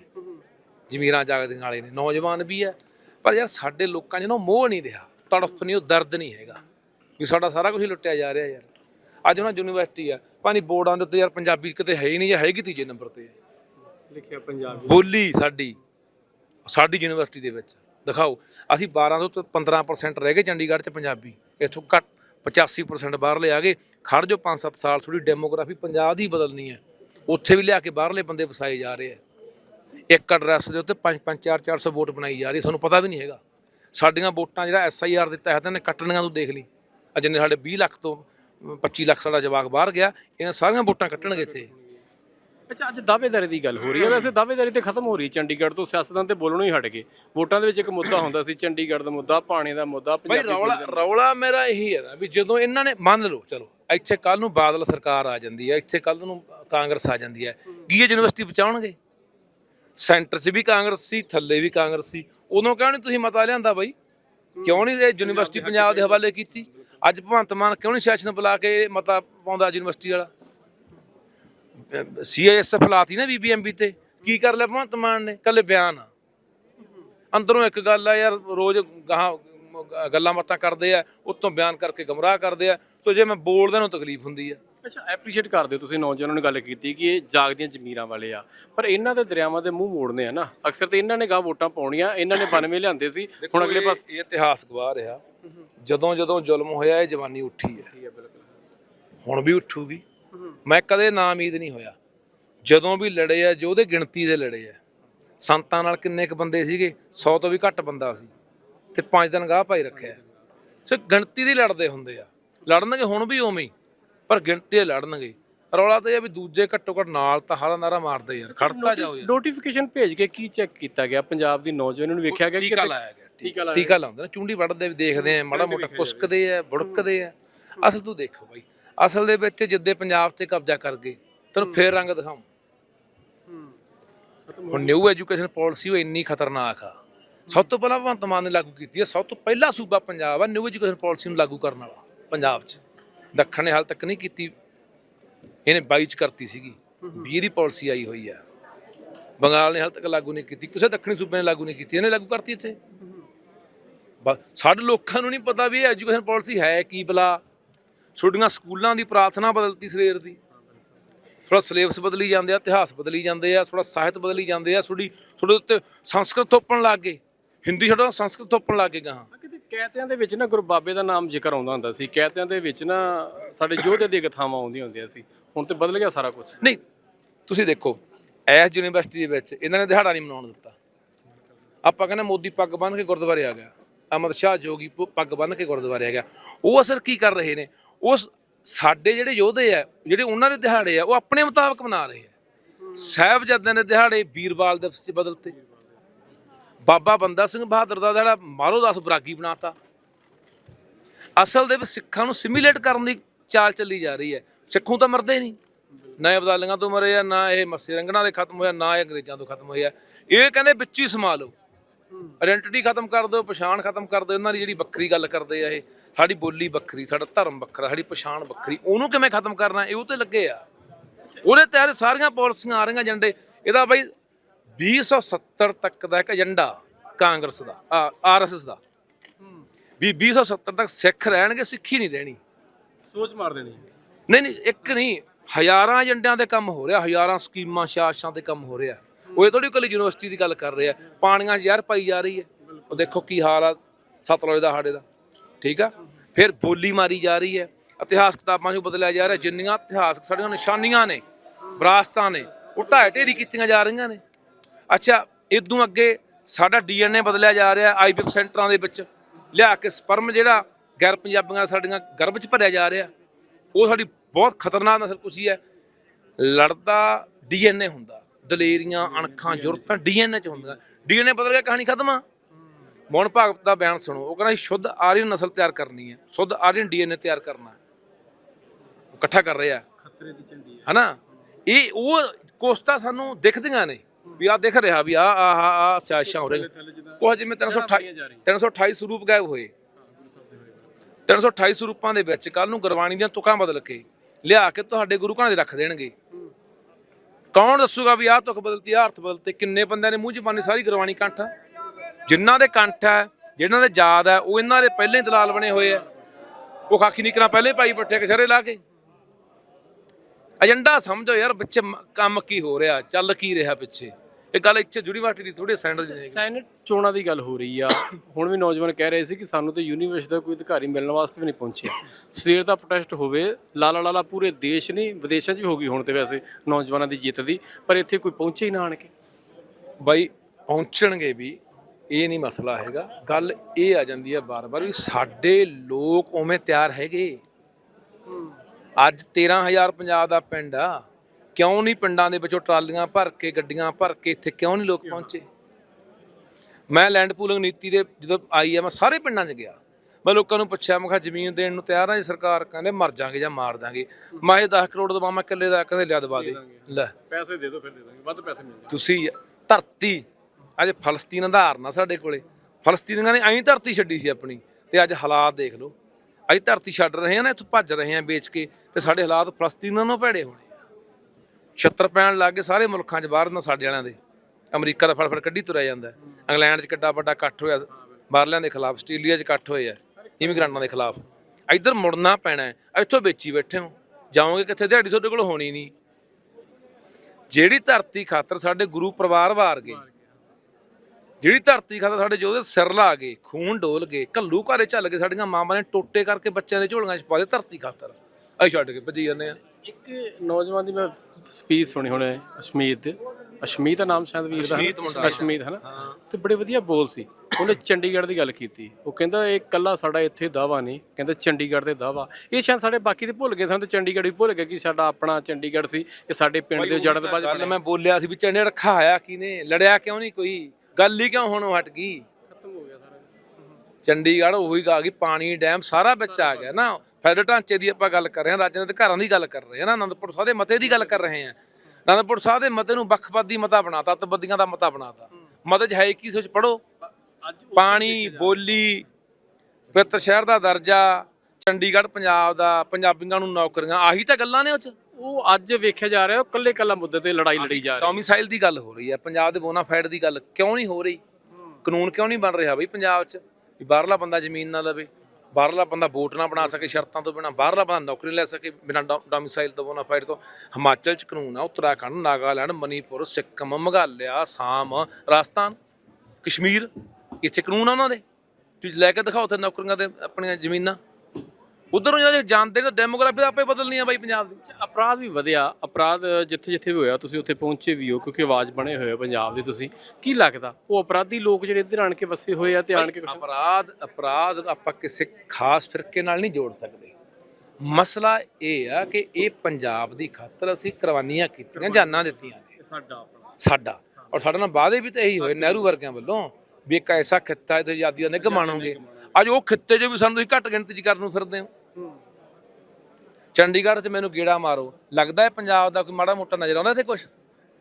ਜ਼ਮੀਰਾਂ ਜਾਗਦੀਆਂ ਵਾਲੇ ਨੇ। ਨੌਜਵਾਨ ਵੀ ਹੈ। ਪਰ ਯਾਰ ਸਾਡੇ ਲੋਕਾਂ 'ਚ ਨਾ ਮੋਹ ਨਹੀਂ ਰਿਹਾ। ਤੜਫ ਨਹੀਂ ਉਹ ਦਰਦ ਨਹੀਂ ਹੈਗਾ। ਵੀ ਸਾਡਾ ਸਾਰਾ ਕੁਝ ਲੁੱਟਿਆ ਜਾ ਰਿਹਾ ਯਾਰ। ਅੱਜ ਉਹਨਾਂ ਯੂਨੀਵਰਸਿਟੀ ਆ। ਪਾਣੀ ਬੋਰਡਾਂ ਦੇ ਉੱਤੇ ਯਾਰ ਪੰਜਾਬੀ ਕਿਤੇ ਹੈ ਹੀ ਨਹੀਂ ਜਾਂ ਹੈਗੀ ਤੀਜੇ ਨੰਬਰ ਤੇ। ਲਿਖਿਆ ਪੰਜਾਬ। ਬੋਲੀ ਸਾਡੀ। ਸਾਡੀ ਯੂਨੀਵਰਸਿਟੀ ਦੇ ਵਿੱਚ। ਦਿਖਾਓ। ਅਸੀਂ 12 ਤੋਂ 15% ਰਹਿ ਗਏ ਚੰਡੀਗੜ੍ਹ 'ਚ ਪੰਜਾਬੀ। ਇੱਥੋਂ ਘੱਟ 85% ਬਾਹਰਲੇ ਆ ਗਏ। ਖੜ ਜੋ 5-7 ਸਾਲ ਥੋੜੀ ਡੈਮੋਗ੍ਰਾਫੀ ਪੰਜਾਬ ਦੀ ਬਦਲਣੀ ਹੈ। ਉੱਥੇ ਵੀ ਲਿਆ ਕੇ ਬਾਹਰਲੇ ਬੰਦੇ ਵਸਾਏ ਜਾ ਰਹੇ ਆ ਇੱਕ ਐਡਰੈਸ ਦੇ ਉੱਤੇ 5-5 4-400 ਵੋਟ ਬਣਾਈ ਜਾ ਰਹੀ ਸਾਨੂੰ ਪਤਾ ਵੀ ਨਹੀਂ ਹੈਗਾ। ਸਾਡੀਆਂ ਵੋਟਾਂ ਜਿਹੜਾ ਐਸਆਈਆਰ ਦੇ ਤਹਿਤ ਨੇ ਕੱਟਣੀਆਂ ਤੂੰ ਦੇਖ ਲਈ। ਆ ਜਿੰਨੇ ਸਾਡੇ 20 ਲੱਖ ਤੋਂ 25 ਲੱਖ ਸਾਡਾ ਜਵਾਕ ਬਾਹਰ ਗਿਆ ਇਹਨਾਂ ਸਾਰੀਆਂ ਵੋਟਾਂ ਕੱਟਣਗੇ ਇੱਥੇ। ਅੱਛਾ ਅੱਜ ਦਾਅਵੇਦਾਰੀ ਦੀ ਗੱਲ ਹੋ ਰਹੀ ਹੈ। ਵੈਸੇ ਦਾਅਵੇਦਾਰੀ ਤੇ ਖਤਮ ਹੋ ਰਹੀ ਹੈ। ਚੰਡੀਗੜ੍ਹ ਤੋਂ ਸਿਆਸਤਦਾਨ ਤੇ ਬੋਲਣੋਂ ਹੀ ਹਟ ਗਏ। ਵੋਟਾਂ ਦੇ ਵਿੱਚ ਇੱਕ ਮੁੱਦਾ ਹੁੰਦਾ ਸੀ ਚੰਡੀਗੜ੍ਹ ਦਾ ਮੁੱਦਾ ਪਾਣੀ ਦਾ ਮੁੱਦਾ ਪੰਜਾਬੀ ਰੌਲਾ ਰੌਲਾ ਮੇਰਾ ਇਹੀ ਹੈ ਨਾ ਵੀ ਜਦੋਂ ਇਹਨਾਂ ਨੇ ਮੰਨ ਲਓ ਚਲੋ। ਇੱਥੇ ਕੱਲ ਨੂੰ ਬਾਦਲ ਸਰਕਾਰ ਆ ਜਾਂਦੀ ਹੈ, ਇੱਥੇ ਕੱਲ ਨੂੰ ਕਾਂਗਰਸ ਆ ਜਾਂਦੀ ਹੈ। ਕੀ ਇਹ ਯੂਨੀਵਰਸਿਟੀ ਬਚਾਉਣਗੇ? ਸੈਂਟਰ 'ਚ ਵੀ ਕਾਂਗਰਸ ਸੀ, ਥੱਲੇ ਵੀ ਕਾਂਗਰਸ ਸੀ। ਉਦੋਂ ਕਿਉਂ ਨਹੀਂ ਤੁਸੀਂ ਮਤਾ ਲਿਆਂਦਾ ਬਾਈ? ਕਿਉਂ ਨਹੀਂ ਇਹ ਯੂਨੀਵਰਸਿਟੀ ਪੰਜਾਬ ਦੇ ਹਵਾਲੇ ਕੀਤੀ? ਅੱਜ ਭਗਵੰਤ ਮਾਨ ਕਿਉਂ ਨਹੀਂ ਸੈਸ਼ਨ ਬੁਲਾ ਕੇ ਮਤਾ ਪਾਉਂਦਾ ਯੂਨੀਵਰਸਿਟੀ ਵਾਲਾ? ਸੀਆਈਐਸਐਫ ਲਾਤੀ ਨਾ ਬੀਬੀਐਮਬੀ ਤੇ। ਕੀ ਕਰ ਲਿਆ ਭਗਵੰਤ ਮਾਨ ਨੇ? ਕੱਲੇ ਬਿਆਨ ਆ। ਅੰਦਰੋਂ ਇੱਕ ਗੱਲ ਆ ਯਾਰ, ਰੋਜ਼ ਗਾਹਾਂ ਗੱਲਾਂ ਬਾਤਾਂ ਕਰਦੇ ਆ ਉੱਤੋਂ ਬਿਆਨ ਕਰਕੇ ਗਮਰਾਹ ਕਰਦੇ ਆ। ਸੋ ਜੇ ਮੈਂ ਬੋਲਦਾ ਨੂੰ ਤਕਲੀਫ ਹੁੰਦੀ ਆ। ਅੱਛਾ ਐਪਰੀਸ਼ੀਏਟ ਕਰਦੇ ਹੋ ਤੁਸੀਂ ਨੌਜਵਾਨਾਂ ਨੂੰ ਗੱਲ ਕੀਤੀ ਕਿ ਇਹ ਜਾਗਦੀਆਂ ਜ਼ਮੀਰਾਂ ਵਾਲੇ ਆ। ਪਰ ਇਹਨਾਂ ਦੇ ਦਰਿਆਵਾਂ ਦੇ ਮੂੰਹ ਮੋੜਨੇ ਆ ਨਾ। ਅਕਸਰ ਤੇ ਇਹਨਾਂ ਨੇ ਗਾਂ ਵੋਟਾਂ ਪਾਉਣੀਆਂ ਇਹਨਾਂ ਨੇ 92 ਲਿਆਂਦੇ ਸੀ ਹੁਣ ਅਗਲੇ ਪਾਸ ਇਹ ਇਤਿਹਾਸ ਗਵਾਹ ਰਿਹਾ। ਜਦੋਂ ਜਦੋਂ ਜ਼ੁਲਮ ਹੋਇਆ ਇਹ ਜਵਾਨੀ ਉੱਠੀ ਹੈ। ਹੁਣ ਵੀ ਉੱਠੂਗੀ। ਮੈਂ ਕਦੇ ਨਾ ਉਮੀਦ ਨਹੀਂ ਹੋਇਆ। ਜਦੋਂ ਵੀ ਲੜੇ ਆ ਜੋ ਉਹਦੇ ਗਿਣਤੀ ਦੇ ਲੜੇ ਆ ਸੰਤਾਂ ਨਾਲ ਕਿੰਨੇ ਕ ਬੰਦੇ ਸੀਗੇ 100 ਤੋਂ ਵੀ ਘੱਟ ਬੰਦਾ ਸੀ। ਤੇ 5 ਦਿਨ ਗਾਹ ਪਾਈ ਰੱਖਿਆ। ਸੋ ਗਿਣਤੀ ਦੀ ਲੜਦੇ ਹੁੰਦੇ ਆ। ਲੜਨਗੇ ਹੁਣ ਵੀ ਉਵੇਂ ਹੀ ਪਰ ਗਿਣਤੀ ਲੜਨਗੇ ਰੌਲਾ ਤਾਂ ਇਹ ਵੀ ਦੂਜੇ ਘੱਟੋ ਘੱਟ ਨਾਲ ਤਾਂ ਹਾਰਾ ਨਾਰਾ ਮਾਰਦੇ ਯਾਰ ਖੜਤਾ ਜਾਓ ਯਾਰ। ਨੋਟੀਫਿਕੇਸ਼ਨ ਭੇਜ ਕੇ ਕੀ ਚੈੱਕ ਕੀਤਾ ਗਿਆ? ਪੰਜਾਬ ਦੀ ਨੌਜਵਾਨ ਨੂੰ ਵੇਖਿਆ ਗਿਆ ਕਿ ਟੀਕਾ ਲਾਇਆ ਗਿਆ ਟੀਕਾ ਲਾਇਆ ਟੀਕਾ ਲਾਉਂਦੇ ਨੇ ਚੁੰਡੀ ਵੱਢਦੇ ਵੀ ਦੇਖਦੇ ਆ ਮਾੜਾ ਮੋਟਾ ਕੁਸਕਦੇ ਆ ਬੁੜਕਦੇ ਆ। ਅਸਲ ਤੂੰ ਦੇਖੋ ਬਾਈ ਅਸਲ ਦੇ ਵਿੱਚ ਜਿੱਦੇ ਪੰਜਾਬ ਤੇ ਕਬਜ਼ਾ ਕਰ ਗਏ ਤੈਨੂੰ ਫੇਰ ਰੰਗ ਦਿਖਾਉਂ। ਹੁਣ ਨਿਊ ਐਜੂਕੇਸ਼ਨ ਪਾਲਿਸੀ ਉਹ ਇੰਨੀ ਖਤਰਨਾਕ ਆ। ਸਭ ਤੋਂ ਪਹਿਲਾਂ ਭਗਵੰਤ ਮਾਨ ਨੇ ਲਾਗੂ ਕੀਤੀ ਹੈ, ਸਭ ਤੋਂ ਪਹਿਲਾ ਸੂਬਾ ਪੰਜਾਬ ਆ ਨਿਊ ਐਜੂਕੇਸ਼ਨ ਪਾਲਿਸੀ ਨੂੰ ਲਾਗੂ ਕਰਨ ਵਾਲਾ, ਪੰਜਾਬ 'ਚ। ਦੱਖਣ ਨੇ ਹਾਲ ਤੱਕ ਨਹੀਂ ਕੀਤੀ, ਇਹਨੇ 22 ਚ ਕਰਤੀ ਸੀਗੀ 20 ਦੀ ਪਾਲਿਸੀ ਆਈ ਹੋਈ ਆ। ਬੰਗਾਲ ਨੇ ਹਾਲ ਤੱਕ ਲਾਗੂ ਨਹੀਂ ਕੀਤੀ, ਕਿਸੇ ਦੱਖਣੀ ਸੂਬੇ ਨੇ ਲਾਗੂ ਨਹੀਂ ਕੀਤੀ, ਇਹਨੇ ਲਾਗੂ ਕਰਤੀ ਇੱਥੇ। ਬਸ, ਸਾਡੇ ਲੋਕਾਂ ਨੂੰ ਨਹੀਂ ਪਤਾ ਵੀ ਇਹ ਐਜੂਕੇਸ਼ਨ ਪਾਲਿਸੀ ਹੈ ਕੀ ਬਲਾ। ਛੋਟੀਆਂ ਸਕੂਲਾਂ ਦੀ ਪ੍ਰਾਰਥਨਾ ਬਦਲਤੀ ਸਵੇਰ ਦੀ। ਥੋੜਾ ਸਿਲੇਬਸ ਬਦਲੀ ਜਾਂਦੇ ਆ, ਇਤਿਹਾਸ ਬਦਲੀ ਜਾਂਦੇ ਆ ਥੋੜਾ ਸਾਹਿਤ ਬਦਲੀ ਜਾਂਦੇ ਆ ਥੋੜੀ ਥੋੜੇ ਉੱਤੇ ਸੰਸਕ੍ਰਿਤ ਥੋਪਣ ਲੱਗ ਗਏ। ਹਿੰਦੀ ਛੱਡੋ ਸੰਸਕ੍ਰਿਤ ਥੋਪਣ ਲੱਗ ਗਏ ਗਾਹਾਂ। ਕਿਤੇ ਕਹਿਤਿਆਂ ਦੇ ਵਿੱਚ ਨਾ ਗੁਰੂ ਬਾਬੇ ਦਾ ਨਾਮ ਜ਼ਿਕਰ ਆਉਂਦਾ ਹੁੰਦਾ ਸੀ। ਕਹਿਤਿਆਂ ਦੇ ਵਿੱਚ ਨਾ ਸਾਡੇ ਯੋਧੇ ਦੀਆਂ ਕਥਾਵਾਂ ਆਉਂਦੀਆਂ ਹੁੰਦੀਆਂ ਸੀ। ਹੁਣ ਤੇ ਬਦਲ ਗਿਆ ਸਾਰਾ ਕੁਝ ਨਹੀਂ ਤੁਸੀਂ ਦੇਖੋ ਐਸ ਯੂਨੀਵਰਸਿਟੀ ਦੇ ਵਿੱਚ ਇਹਨਾਂ ਨੇ ਦਿਹਾੜਾ ਨਹੀਂ ਮਨਾਉਣ ਦਿੱਤਾ। ਆਪਾਂ ਕਹਿੰਦੇ ਮੋਦੀ ਪੱਗ ਬੰਨ੍ਹ ਕੇ ਗੁਰਦੁਆਰੇ ਆ ਗਿਆ। ਅਮਰ ਸ਼ਾਹ ਜੋਗੀ ਪੱਗ ਬੰਨ੍ਹ ਕੇ ਗੁਰਦੁਆਰੇ ਆ ਗਿਆ। ਉਹ ਅਸਰ ਕੀ ਕਰ ਰਹੇ ਨੇ? ਉਹ ਸ- ਸਾਡੇ ਜਿਹੜੇ ਯੋਧੇ ਆ ਜਿਹੜੇ ਉਹਨਾਂ ਦੇ ਦਿਹਾੜੇ ਆ ਉਹ ਆਪਣੇ ਮੁਤਾਬਕ ਮਨਾ ਰਹੇ ਆ। ਸਾਹਿਬਜ਼ਾਦਿਆਂ ਦੇ ਦਿਹਾੜੇ ਵੀਰਵਾਲ ਦਿਵਸ 'ਚ ਬਦਲਤੇ। ਬਾਬਾ ਬੰਦਾ ਸਿੰਘ ਬਹਾਦਰ ਦਾ ਜਿਹੜਾ ਮਾਰੋ ਦਾਸ ਬਰਾਗੀ ਬਣਾਤਾ। ਅਸਲ ਦੇ ਵਿੱਚ ਸਿੱਖਾਂ ਨੂੰ ਸਿਮੂਲੇਟ ਕਰਨ ਦੀ ਚਾਲ ਚੱਲੀ ਜਾ ਰਹੀ ਹੈ। ਸਿੱਖੋਂ ਤਾਂ ਮਰਦੇ ਨਹੀਂ। ਨਾ ਇਹ ਅਬਦਾਲੀਆਂ ਤੋਂ ਮਰੇ ਆ, ਨਾ ਇਹ ਮੱਸੇ ਰੰਗਣਾ ਦੇ ਖਤਮ ਹੋਇਆ ਨਾ ਇਹ ਅੰਗਰੇਜ਼ਾਂ ਤੋਂ ਖਤਮ ਹੋਇਆ ਇਹ ਕਹਿੰਦੇ ਵਿੱਚ ਹੀ ਸਮਾ ਲਓ। ਆਇਡੈਂਟੀਟੀ ਖਤਮ ਕਰ ਦਿਓ, ਪਛਾਣ ਖਤਮ ਕਰ ਦਿਓ, ਇਹਨਾਂ ਦੀ ਜਿਹੜੀ ਵੱਖਰੀ ਗੱਲ ਕਰਦੇ ਆ ਇਹ। ਸਾਡੀ ਬੋਲੀ ਵੱਖਰੀ, ਸਾਡਾ ਧਰਮ ਵੱਖਰਾ, ਸਾਡੀ ਪਛਾਣ ਵੱਖਰੀ, ਉਹਨੂੰ ਕਿਵੇਂ ਖਤਮ ਕਰਨਾ, ਇਹ ਉਹ ਤੇ ਲੱਗੇ ਆ। ਉਹਦੇ ਤਹਿਤ ਸਾਰੀਆਂ ਪਾਲਿਸੀਆਂ ਆ ਰਹੀਆਂ ਏਜੰਡੇ ਇਹਦਾ ਬਈ 2070 ਤੱਕ ਦਾ ਇੱਕ ਏਜੰਡਾ ਕਾਂਗਰਸ ਦਾ ਆਰਐਸਐਸ ਦਾ। ਵੀ 2070 ਤੱਕ ਸਿੱਖ ਰਹਿਣਗੇ ਸਿੱਖੀ ਨਹੀਂ ਰਹਿਣੀ ਸੋਚ ਮਾਰ ਦੇਣੀ। ਨਹੀਂ ਨਹੀਂ ਇੱਕ ਨਹੀਂ ਹਜ਼ਾਰਾਂ ਏਜੰਡਿਆਂ ਦੇ ਕੰਮ ਹੋ ਰਿਹਾ ਹਜ਼ਾਰਾਂ ਸਕੀਮਾਂ ਸ਼ਾਸਾਂ ਦੇ ਕੰਮ ਹੋ ਰਿਹਾ। ਉਹ ਇਹ ਥੋੜੀ ਕੱਲੀ ਯੂਨੀਵਰਸਿਟੀ ਦੀ ਗੱਲ ਕਰ ਰਹੇ ਪਾਣੀਆਂ 'ਚ ਜ਼ਹਿਰ ਪਾਈ ਜਾ ਰਹੀ ਹੈ। ਉਹ ਦੇਖੋ ਕੀ ਹਾਲ ਆ ਸਤਲੁਜ ਦਾ ਸਾਡੇ ਦਾ। ਠੀਕ ਆ? ਫਿਰ ਬੋਲੀ ਮਾਰੀ ਜਾ ਰਹੀ ਹੈ ਇਤਿਹਾਸ ਕਿਤਾਬਾਂ 'ਚ ਬਦਲਿਆ ਜਾ ਰਿਹਾ ਜਿੰਨੀਆਂ ਇਤਿਹਾਸਕ ਸਾਡੀਆਂ ਨਿਸ਼ਾਨੀਆਂ ਨੇ ਵਿਰਾਸਤਾਂ ਨੇ ਉਹ ਢਾਏ ਢੇਰੀ ਕੀਤੀਆਂ ਜਾ ਰਹੀਆਂ ਨੇ। ਅੱਛਾ ਇਦੋਂ ਅੱਗੇ ਸਾਡਾ ਡੀਐਨਏ ਬਦਲਿਆ ਜਾ ਰਿਹਾ ਆਈਬੀਐਫ ਸੈਂਟਰਾਂ ਦੇ ਵਿੱਚ। ਲਿਆ ਕੇ ਸਪਰਮ ਜਿਹੜਾ ਗੈਰ ਪੰਜਾਬੀਆਂ ਸਾਡੀਆਂ ਗਰਭ 'ਚ ਭਰਿਆ ਜਾ ਰਿਹਾ ਉਹ ਸਾਡੀ ਬਹੁਤ ਖਤਰਨਾਕ ਨਸਲ ਕੁਸੀ ਹੈ। ਲੜਦਾ ਡੀਐਨਏ ਹੁੰਦਾ ਦਲੇਰੀਆਂ ਅਣਖਾਂ ਜੁਰਤਾਂ ਡੀਐਨਏ 'ਚ ਹੁੰਦੀਆਂ। ਡੀਐਨਏ ਬਦਲ ਗਿਆ ਕਹਾਣੀ ਖਤਮ ਆ। ਮੋਹਨ ਭਾਗਵਤ ਦਾ ਬਿਆਨ ਸੁਣੋ ਉਹ ਕਹਿੰਦਾ ਸ਼ੁੱਧ ਆਰੀਅਨ ਨਸਲ ਤਿਆਰ ਕਰਨੀ ਹੈ। ਸ਼ੁੱਧ ਆਰੀਅਨ ਡੀਐਨਏ ਤਿਆਰ ਕਰਨਾ। ਹੈ। ਇਕੱਠਾ ਕਰ ਰਿਹਾ। ਖਤਰੇ ਦੀ ਝੰਡੀ ਹਨਾ? ਇਹ ਉਹ ਕੋਸਤਾ ਸਾਨੂੰ ਦਿਖਦੀਆਂ ਨੇ। ਵੀ ਆ ਦਿਖ ਰਿਹਾ ਵੀ ਆ ਆ ਆ ਆ ਸਿਆਸ਼ਾਂ ਹੋ ਰਹੀਆਂ। ਕੁਝ ਜਿਵੇਂ 328 328 ਸਰੂਪ ਗਾਇਬ ਹੋਏ। 328 ਸਰੂਪਾਂ ਦੇ ਵਿੱਚ ਕੱਲ ਨੂੰ ਗੁਰਬਾਣੀ ਦੀਆਂ ਤੁਕਾਂ ਬਦਲ ਕੇ ਲਿਆ ਕੇ ਤੁਹਾਡੇ ਗੁਰੂ ਘਰਾਂ 'ਚ ਰੱਖ ਦੇਣਗੇ। ਕੌਣ ਦੱਸੂਗਾ ਵੀ ਆਹ ਤੁਕ ਬਦਲਤੀ ਆਹ ਅਰਥ ਬਦਲਤੇ? ਕਿੰਨੇ ਬੰਦਿਆਂ ਨੇ ਮੂੰਹ ਜ਼ਬਾਨੀ ਸਾਰੀ ਗੁਰਬਾਣੀ ਕੰਠ ਆ? ਜਿਨ੍ਹਾਂ ਦੇ ਕੰਠ ਹੈ ਜਿਨ੍ਹਾਂ ਦੇ ਯਾਦ ਹੈ ਉਹ ਇਹਨਾਂ ਦੇ ਪਹਿਲੇ ਦਲਾਲ ਬਣੇ ਹੋਏ ਆ। ਉਹ ਖਾਕੀ ਨਿਕਰਾਂ ਪਹਿਲੇ ਪਾਈ ਬੱਟੇ ਕਸ਼ਰੇ ਲਾ ਕੇ। ਏਜੰਡਾ ਸਮਝੋ ਯਾਰ ਮ- ਕੰਮ ਕੀ ਹੋ ਰਿਹਾ ਚੱਲ ਕੀ ਰਿਹਾ ਪਿੱਛੇ? ਇਹ ਗੱਲ ਇੱਥੇ ਯੂਨੀਵਰਸਿਟੀ ਦੀ ਥੋੜੀ ਸੈਂਟਰ ਜੀ ਸੈਨੇਟ ਚੋਣਾਂ ਦੀ ਗੱਲ ਹੋ ਰਹੀ ਆ। ਹੁਣ ਵੀ ਨੌਜਵਾਨ ਕਹਿ ਰਹੇ ਸੀ ਕਿ ਸਾਨੂੰ ਤੇ ਯੂਨੀਵਰਸਿਟੀ ਦਾ ਕੋਈ ਅਧਿਕਾਰੀ ਮਿਲਣ ਵਾਸਤੇ ਵੀ ਨਹੀਂ ਪਹੁੰਚਿਆ। ਸਵੇਰ ਦਾ ਪ੍ਰੋਟੈਸਟ ਹੋਵੇ ਲਾਲਾ ਲਾਲਾ ਪੂਰੇ ਦੇਸ਼ ਨਹੀਂ ਵਿਦੇਸ਼ਾਂ 'ਚ ਵੀ ਹੋ ਗਈ ਹੁਣ ਤੇ ਵੈਸੇ ਨੌਜਵਾਨਾਂ ਦੀ ਜਿੱਤ ਦੀ ਪਰ ਇੱਥੇ ਕੋਈ ਪਹੁੰਚੇ ਹੀ ਨਾ ਆਣ ਕੇ। ਬਾਈ ਪਹੁੰਚਣਗੇ ਵੀ ਇਹ ਨਹੀਂ ਮਸਲਾ ਹੈਗਾ। ਗੱਲ ਇਹ ਆ ਜਾਂਦੀ ਹੈ ਬਾਰ-ਬਾਰ ਵੀ ਸਾਡੇ ਲੋਕ ਉਵੇਂ ਤਿਆਰ ਹੈਗੇ। ਅੱਜ 13000 ਪੰਜਾਬ ਦਾ ਪਿੰਡ ਆ। ਕਿਉਂ ਨਹੀਂ ਪਿੰਡਾਂ ਦੇ ਵਿੱਚੋਂ ਟਰਾਲੀਆਂ ਭਰ ਕੇ ਗੱਡੀਆਂ ਭਰ ਕੇ ਇੱਥੇ ਕਿਉਂ ਨਹੀਂ ਲੋਕ ਪਹੁੰਚੇ? ਮੈਂ ਲੈਂਡ ਪੂਲਿੰਗ ਨੀਤੀ ਦੇ ਜਦੋਂ ਆਈ ਆ ਮੈਂ ਸਾਰੇ ਪਿੰਡਾਂ 'ਚ ਗਿਆ। ਮੈਂ ਲੋਕਾਂ ਨੂੰ ਪੁੱਛਿਆ ਮੈਂ ਕਿਹਾ ਜ਼ਮੀਨ ਦੇਣ ਨੂੰ ਤਿਆਰ ਆ ਜੀ ਸਰਕਾਰ? ਕਹਿੰਦੇ ਮਰ ਜਾਾਂਗੇ ਜਾਂ ਮਾਰ ਦਾਂਗੇ। ਮੈਂ ਇਹ 10 ਕਰੋੜ ਦਵਾ ਮੈਂ ਕਿੱਲੇ ਦਾ ਕਹਿੰਦੇ ਲਿਆ ਦਵਾ ਦੇ। ਲੈ। ਪੈਸੇ ਦੇ ਦਿਓ ਫਿਰ ਦੇ ਦਾਂਗੇ ਵੱਧ ਪੈਸੇ ਮਿਲ ਜਾਣਗੇ। ਤੁਸੀਂ ਧਰਤੀ ਅੱਜ ਫਲਸਤੀਨ ਆਧਾਰਨ ਆ ਸਾਡੇ ਕੋਲੇ। ਫਲਸਤੀਨੀਆਂ ਨੇ ਐਂ ਧਰਤੀ ਛੱਡੀ ਸੀ ਆਪਣੀ ਤੇ ਅੱਜ ਹਾਲਾਤ ਦੇਖ ਲਓ। ਅਸੀਂ ਧਰਤੀ ਛੱਡ ਰਹੇ ਹਾਂ ਨਾ, ਇੱਥੋਂ ਭੱਜ ਰਹੇ ਹਾਂ ਵੇਚ ਕੇ ਤੇ ਸਾਡੇ ਹਾਲਾਤ ਫਲਸਤੀਨਾਂ ਨੂੰ ਭੈੜੇ ਹੋਣੇ ਛੱਤਰ ਪੈਣ ਲੱਗ ਗਏ ਸਾਰੇ ਮੁਲਕਾਂ 'ਚ ਬਾਹਰ ਨਾ ਸਾਡੇ ਵਾਲਿਆਂ ਦੇ। ਅਮਰੀਕਾ ਦਾ ਫੜਫੜ ਕੱਢੀ ਤੁਰਿਆ ਜਾਂਦਾ ਇੰਗਲੈਂਡ 'ਚ ਕਿੱਡਾ ਵੱਡਾ ਇਕੱਠ ਹੋਇਆ, ਬਾਹਰਲਿਆਂ ਦੇ ਖਿਲਾਫ, ਆਸਟ੍ਰੇਲੀਆ 'ਚ ਇਕੱਠ ਹੋਏ ਆ, ਇਮੀਗ੍ਰੈਂਟਾਂ ਦੇ ਖਿਲਾਫ। ਇੱਧਰ ਮੁੜਨਾ ਪੈਣਾ ਇੱਥੋਂ ਵੇਚੀ ਬੈਠੇ ਹੋ। ਜਾਓਗੇ ਕਿੱਥੇ? ਦਿਹਾੜੀ ਤੁਹਾਡੇ ਕੋਲ ਹੋਣੀ ਨਹੀਂ। ਜਿਹੜੀ ਧਰਤੀ ਖਾਤਰ ਸਾਡੇ ਗੁਰੂ ਪਰਿਵਾਰ ਵਾਰ ਗਏ ਜਿਹੜੀ ਧਰਤੀ ਖਾਤਰ ਸਾਡੇ ਯੋਧੇ ਸਿਰ ਲਾ ਗਏ ਖੂਨ ਡੋਲ ਗਏ ਕੱਲੂ ਘਰੇ ਚੱਲ ਗਏ ਸਾਡੀਆਂ ਮਾਵਾਂ ਨੇ ਟੋਟੇ ਕਰਕੇ ਬੱਚਿਆਂ ਦੇ ਝੋਲੀਆਂ 'ਚ ਪਾ ਦੇ ਧਰਤੀ ਖਾਤਰ। ਅਸੀਂ ਛੱਡ ਕੇ ਭੱਜੀ ਜਾਂਦੇ ਆ। ਇੱਕ ਨੌਜਵਾਨ ਦੀ ਮੈਂ ਸਪੀਚ ਸੁਣੀ ਹੁਣੇ ਅਸ਼ਮੀਤ। ਅਸ਼ਮੀਤ ਦਾ ਨਾਮ ਸ਼ਾਇਦ ਵੀਰ ਦਾ। ਅਸ਼ਮੀਤ ਹੈ ਨਾ? ਤੇ ਬੜੇ ਵਧੀਆ ਬੋਲ ਸੀ। ਉਹਨੇ ਚੰਡੀਗੜ੍ਹ ਦੀ ਗੱਲ ਕੀਤੀ। ਉਹ ਕਹਿੰਦਾ ਇਹ ਕੱਲਾ ਸਾਡਾ ਇੱਥੇ ਦਾਵਾ ਨਹੀਂ। ਕਹਿੰਦਾ ਚੰਡੀਗੜ੍ਹ ਦੇ ਦਾਵਾ ਇਹ ਸ਼ਾਇਦ ਸਾਡੇ ਬਾਕੀ ਦੇ ਭੁੱਲ ਗਏ ਸਨ ਤੇ ਚੰਡੀਗੜ੍ਹ ਵੀ ਭੁੱਲ ਗਏ ਕਿ ਸਾਡਾ ਆਪਣਾ ਚੰਡੀਗੜ੍ਹ ਸੀ ਇਹ ਸਾਡੇ ਪਿੰਡ ਦੇ ਜੜਤ ਬਾਜ ਮੈਂ ਬੋਲਿਆ ਸੀ ਵੀ ਚੰਡੇ ਰੱਖਾ ਆਇਆ ਕਿਨੇ ਲੜਿਆ ਕਿਉਂ ਨਹੀਂ ਕੋਈ? ਗੱਲ ਹੀ ਕਿਉਂ ਹੁਣ ਹਟ ਗਈ? ਖਤਮ ਹੋ ਗਿਆ ਸਾਰਾ ਚੰਡੀਗੜ੍ਹ ਉਹੀ ਆ ਗਈ, ਪਾਣੀ ਡੈਮ ਸਾਰਾ ਵਿੱਚ ਆ ਗਿਆ ਨਾ। ਫੈਡਰਲ ਢਾਂਚੇ ਦੀ ਆਪਾਂ ਗੱਲ ਕਰ ਰਹੇ ਹਾਂ, ਰਾਜਾਂ ਦੇ ਘਰਾਂ ਦੀ ਗੱਲ ਕਰ ਰਹੇ ਹਾਂ ਨਾ, ਆਨੰਦਪੁਰ ਸਾਹਿਬ ਦੇ ਮਤੇ ਦੀ ਗੱਲ ਕਰ ਰਹੇ ਹਾਂ। ਆਨੰਦਪੁਰ ਸਾਹਿਬ ਦੇ ਮਤੇ ਨੂੰ ਵੱਖਵਾਦੀ ਮਤਾ ਬਣਾਤਾ ਤਬੱਦੀਆਂ ਦਾ ਮਤਾ ਬਣਾਤਾ ਮਤੇ 'ਚ ਹੈ ਕੀ ਸੋਚ ਪੜੋ ਪਾਣੀ, ਬੋਲੀ, ਪਵਿੱਤਰ ਸ਼ਹਿਰ ਦਾ ਦਰਜਾ, ਚੰਡੀਗੜ੍ਹ ਪੰਜਾਬ ਦਾ, ਪੰਜਾਬੀਆਂ ਨੂੰ ਨੌਕਰੀਆਂ, ਆਹੀ ਤਾਂ ਗੱਲਾਂ ਨੇ ਉਹ 'ਚ। ਉਹ ਅੱਜ ਵੇਖਿਆ ਜਾ ਰਿਹਾ ਉਹ ਕੱਲੇ ਕੱਲਾ ਮੁੱਦੇ ਤੇ ਲੜਾਈ ਲੜੀ ਜਾ ਰਹੀ ਡੋਮਿਸਾਈਲ ਦੀ ਗੱਲ ਹੋ ਰਹੀ ਹੈ ਪੰਜਾਬ ਦੇ ਬੋਨਾਫਾਈਡ ਦੀ ਗੱਲ ਕਿਉਂ ਨਹੀਂ ਹੋ ਰਹੀ? ਕਾਨੂੰਨ ਕਿਉਂ ਨਹੀਂ ਬਣ ਰਿਹਾ ਬਈ ਪੰਜਾਬ 'ਚ? ਵੀ ਬਾਹਰਲਾ ਬੰਦਾ ਜ਼ਮੀਨ ਨਾ ਲਵੇ ਬਾਹਰਲਾ ਬੰਦਾ ਵੋਟ ਨਾ ਬਣਾ ਸਕੇ ਸ਼ਰਤਾਂ ਤੋਂ ਬਿਨਾ ਬਾਹਰਲਾ ਬੰਦਾ ਨੌਕਰੀ ਲੈ ਸਕੇ ਬਿਨਾ ਡੋਮਿਸਾਈਲ ਤੋਂ ਬੋਨਾਫਾਈਡ ਤੋਂ। ਹਿਮਾਚਲ 'ਚ ਕਾਨੂੰਨ ਆ ਉੱਤਰਾਖੰਡ ਨਾਗਾਲੈਂਡ ਮਨੀਪੁਰ ਸਿੱਕਮ ਮੇਘਾਲਿਆ ਆਸਾਮ ਰਾਜਸਥਾਨ ਕਸ਼ਮੀਰ ਇੱਥੇ ਕਾਨੂੰਨ ਆ ਉਹਨਾਂ ਦੇ। ਤੁਸੀਂ ਲੈ ਕੇ ਦਿਖਾਓ ਤੇ ਨੌਕਰੀਆਂ ਤੇ ਆਪਣੀਆਂ ਜ਼ਮੀਨਾਂ। ਉਧਰੋਂ ਜਿਹੜੇ ਜਾਂਦੇ ਨੇ ਡੈਮੋਗ੍ਰਾਫੀ ਆਪੇ ਬਦਲਣੀ ਆ ਬਾਈ ਪੰਜਾਬ ਦੀ। ਅਪਰਾਧ ਵੀ ਵਧਿਆ। ਅਪਰਾਧ ਜਿੱਥੇ ਜਿੱਥੇ ਵੀ ਹੋਇਆ ਤੁਸੀਂ ਉੱਥੇ ਪਹੁੰਚੇ ਵੀ ਹੋ ਕਿਉਂਕਿ ਆਵਾਜ਼ ਬਣੇ ਹੋਏ ਹੋ ਪੰਜਾਬ ਦੇ ਤੁਸੀਂ। ਕੀ ਲੱਗਦਾ? ਉਹ ਅਪਰਾਧੀ ਲੋਕ ਜਿਹੜੇ ਇੱਧਰ ਆਣ ਕੇ ਵਸੇ ਹੋਏ ਆ ਤੇ ਆਣ ਕੇ ਅਪਰਾਧ ਅਪਰਾਧ ਆਪਾਂ ਕਿਸੇ ਖਾਸ ਫਿਰਕੇ ਨਾਲ ਨਹੀਂ ਜੋੜ ਸਕਦੇ। ਮਸਲਾ ਇਹ ਆ ਕਿ ਇਹ ਪੰਜਾਬ ਦੀ ਖਾਤਰ ਅਸੀਂ ਕੁਰਬਾਨੀਆਂ ਕੀਤੀਆਂ ਜਾਨਾਂ ਦਿੱਤੀਆਂ ਨੇ। ਸਾਡਾ ਸਾਡਾ। ਔਰ ਸਾਡੇ ਨਾਲ ਵਾਅਦੇ ਵੀ ਤਾਂ ਇਹੀ ਹੋਏ ਨਹਿਰੂ ਵਰਗਿਆਂ ਵੱਲੋਂ ਵੀ ਇੱਕ ਐਸਾ ਖਿੱਤਾ ਹੈ ਤੇ ਆਜ਼ਾਦੀ ਦਾ ਨਿੱਘ ਮਾਣੋਗੇ। ਅੱਜ ਉਹ ਖਿੱਤੇ 'ਚ ਵੀ ਸਾਨੂੰ ਤੁਸੀਂ ਘੱਟ ਗਿਣਤੀ 'ਚ ਕਰਨ ਨੂੰ ਫਿਰਦੇ ਹੋ। ਚੰਡੀਗੜ੍ਹ 'ਚ ਮੈਨੂੰ ਗੇੜਾ ਮਾਰੋ। ਲੱਗਦਾ ਹੈ ਪੰਜਾਬ ਦਾ ਕੋਈ ਮਾੜਾ ਮੋਟਾ ਨਜ਼ਰ ਆਉਂਦਾ ਇੱਥੇ ਕੁਝ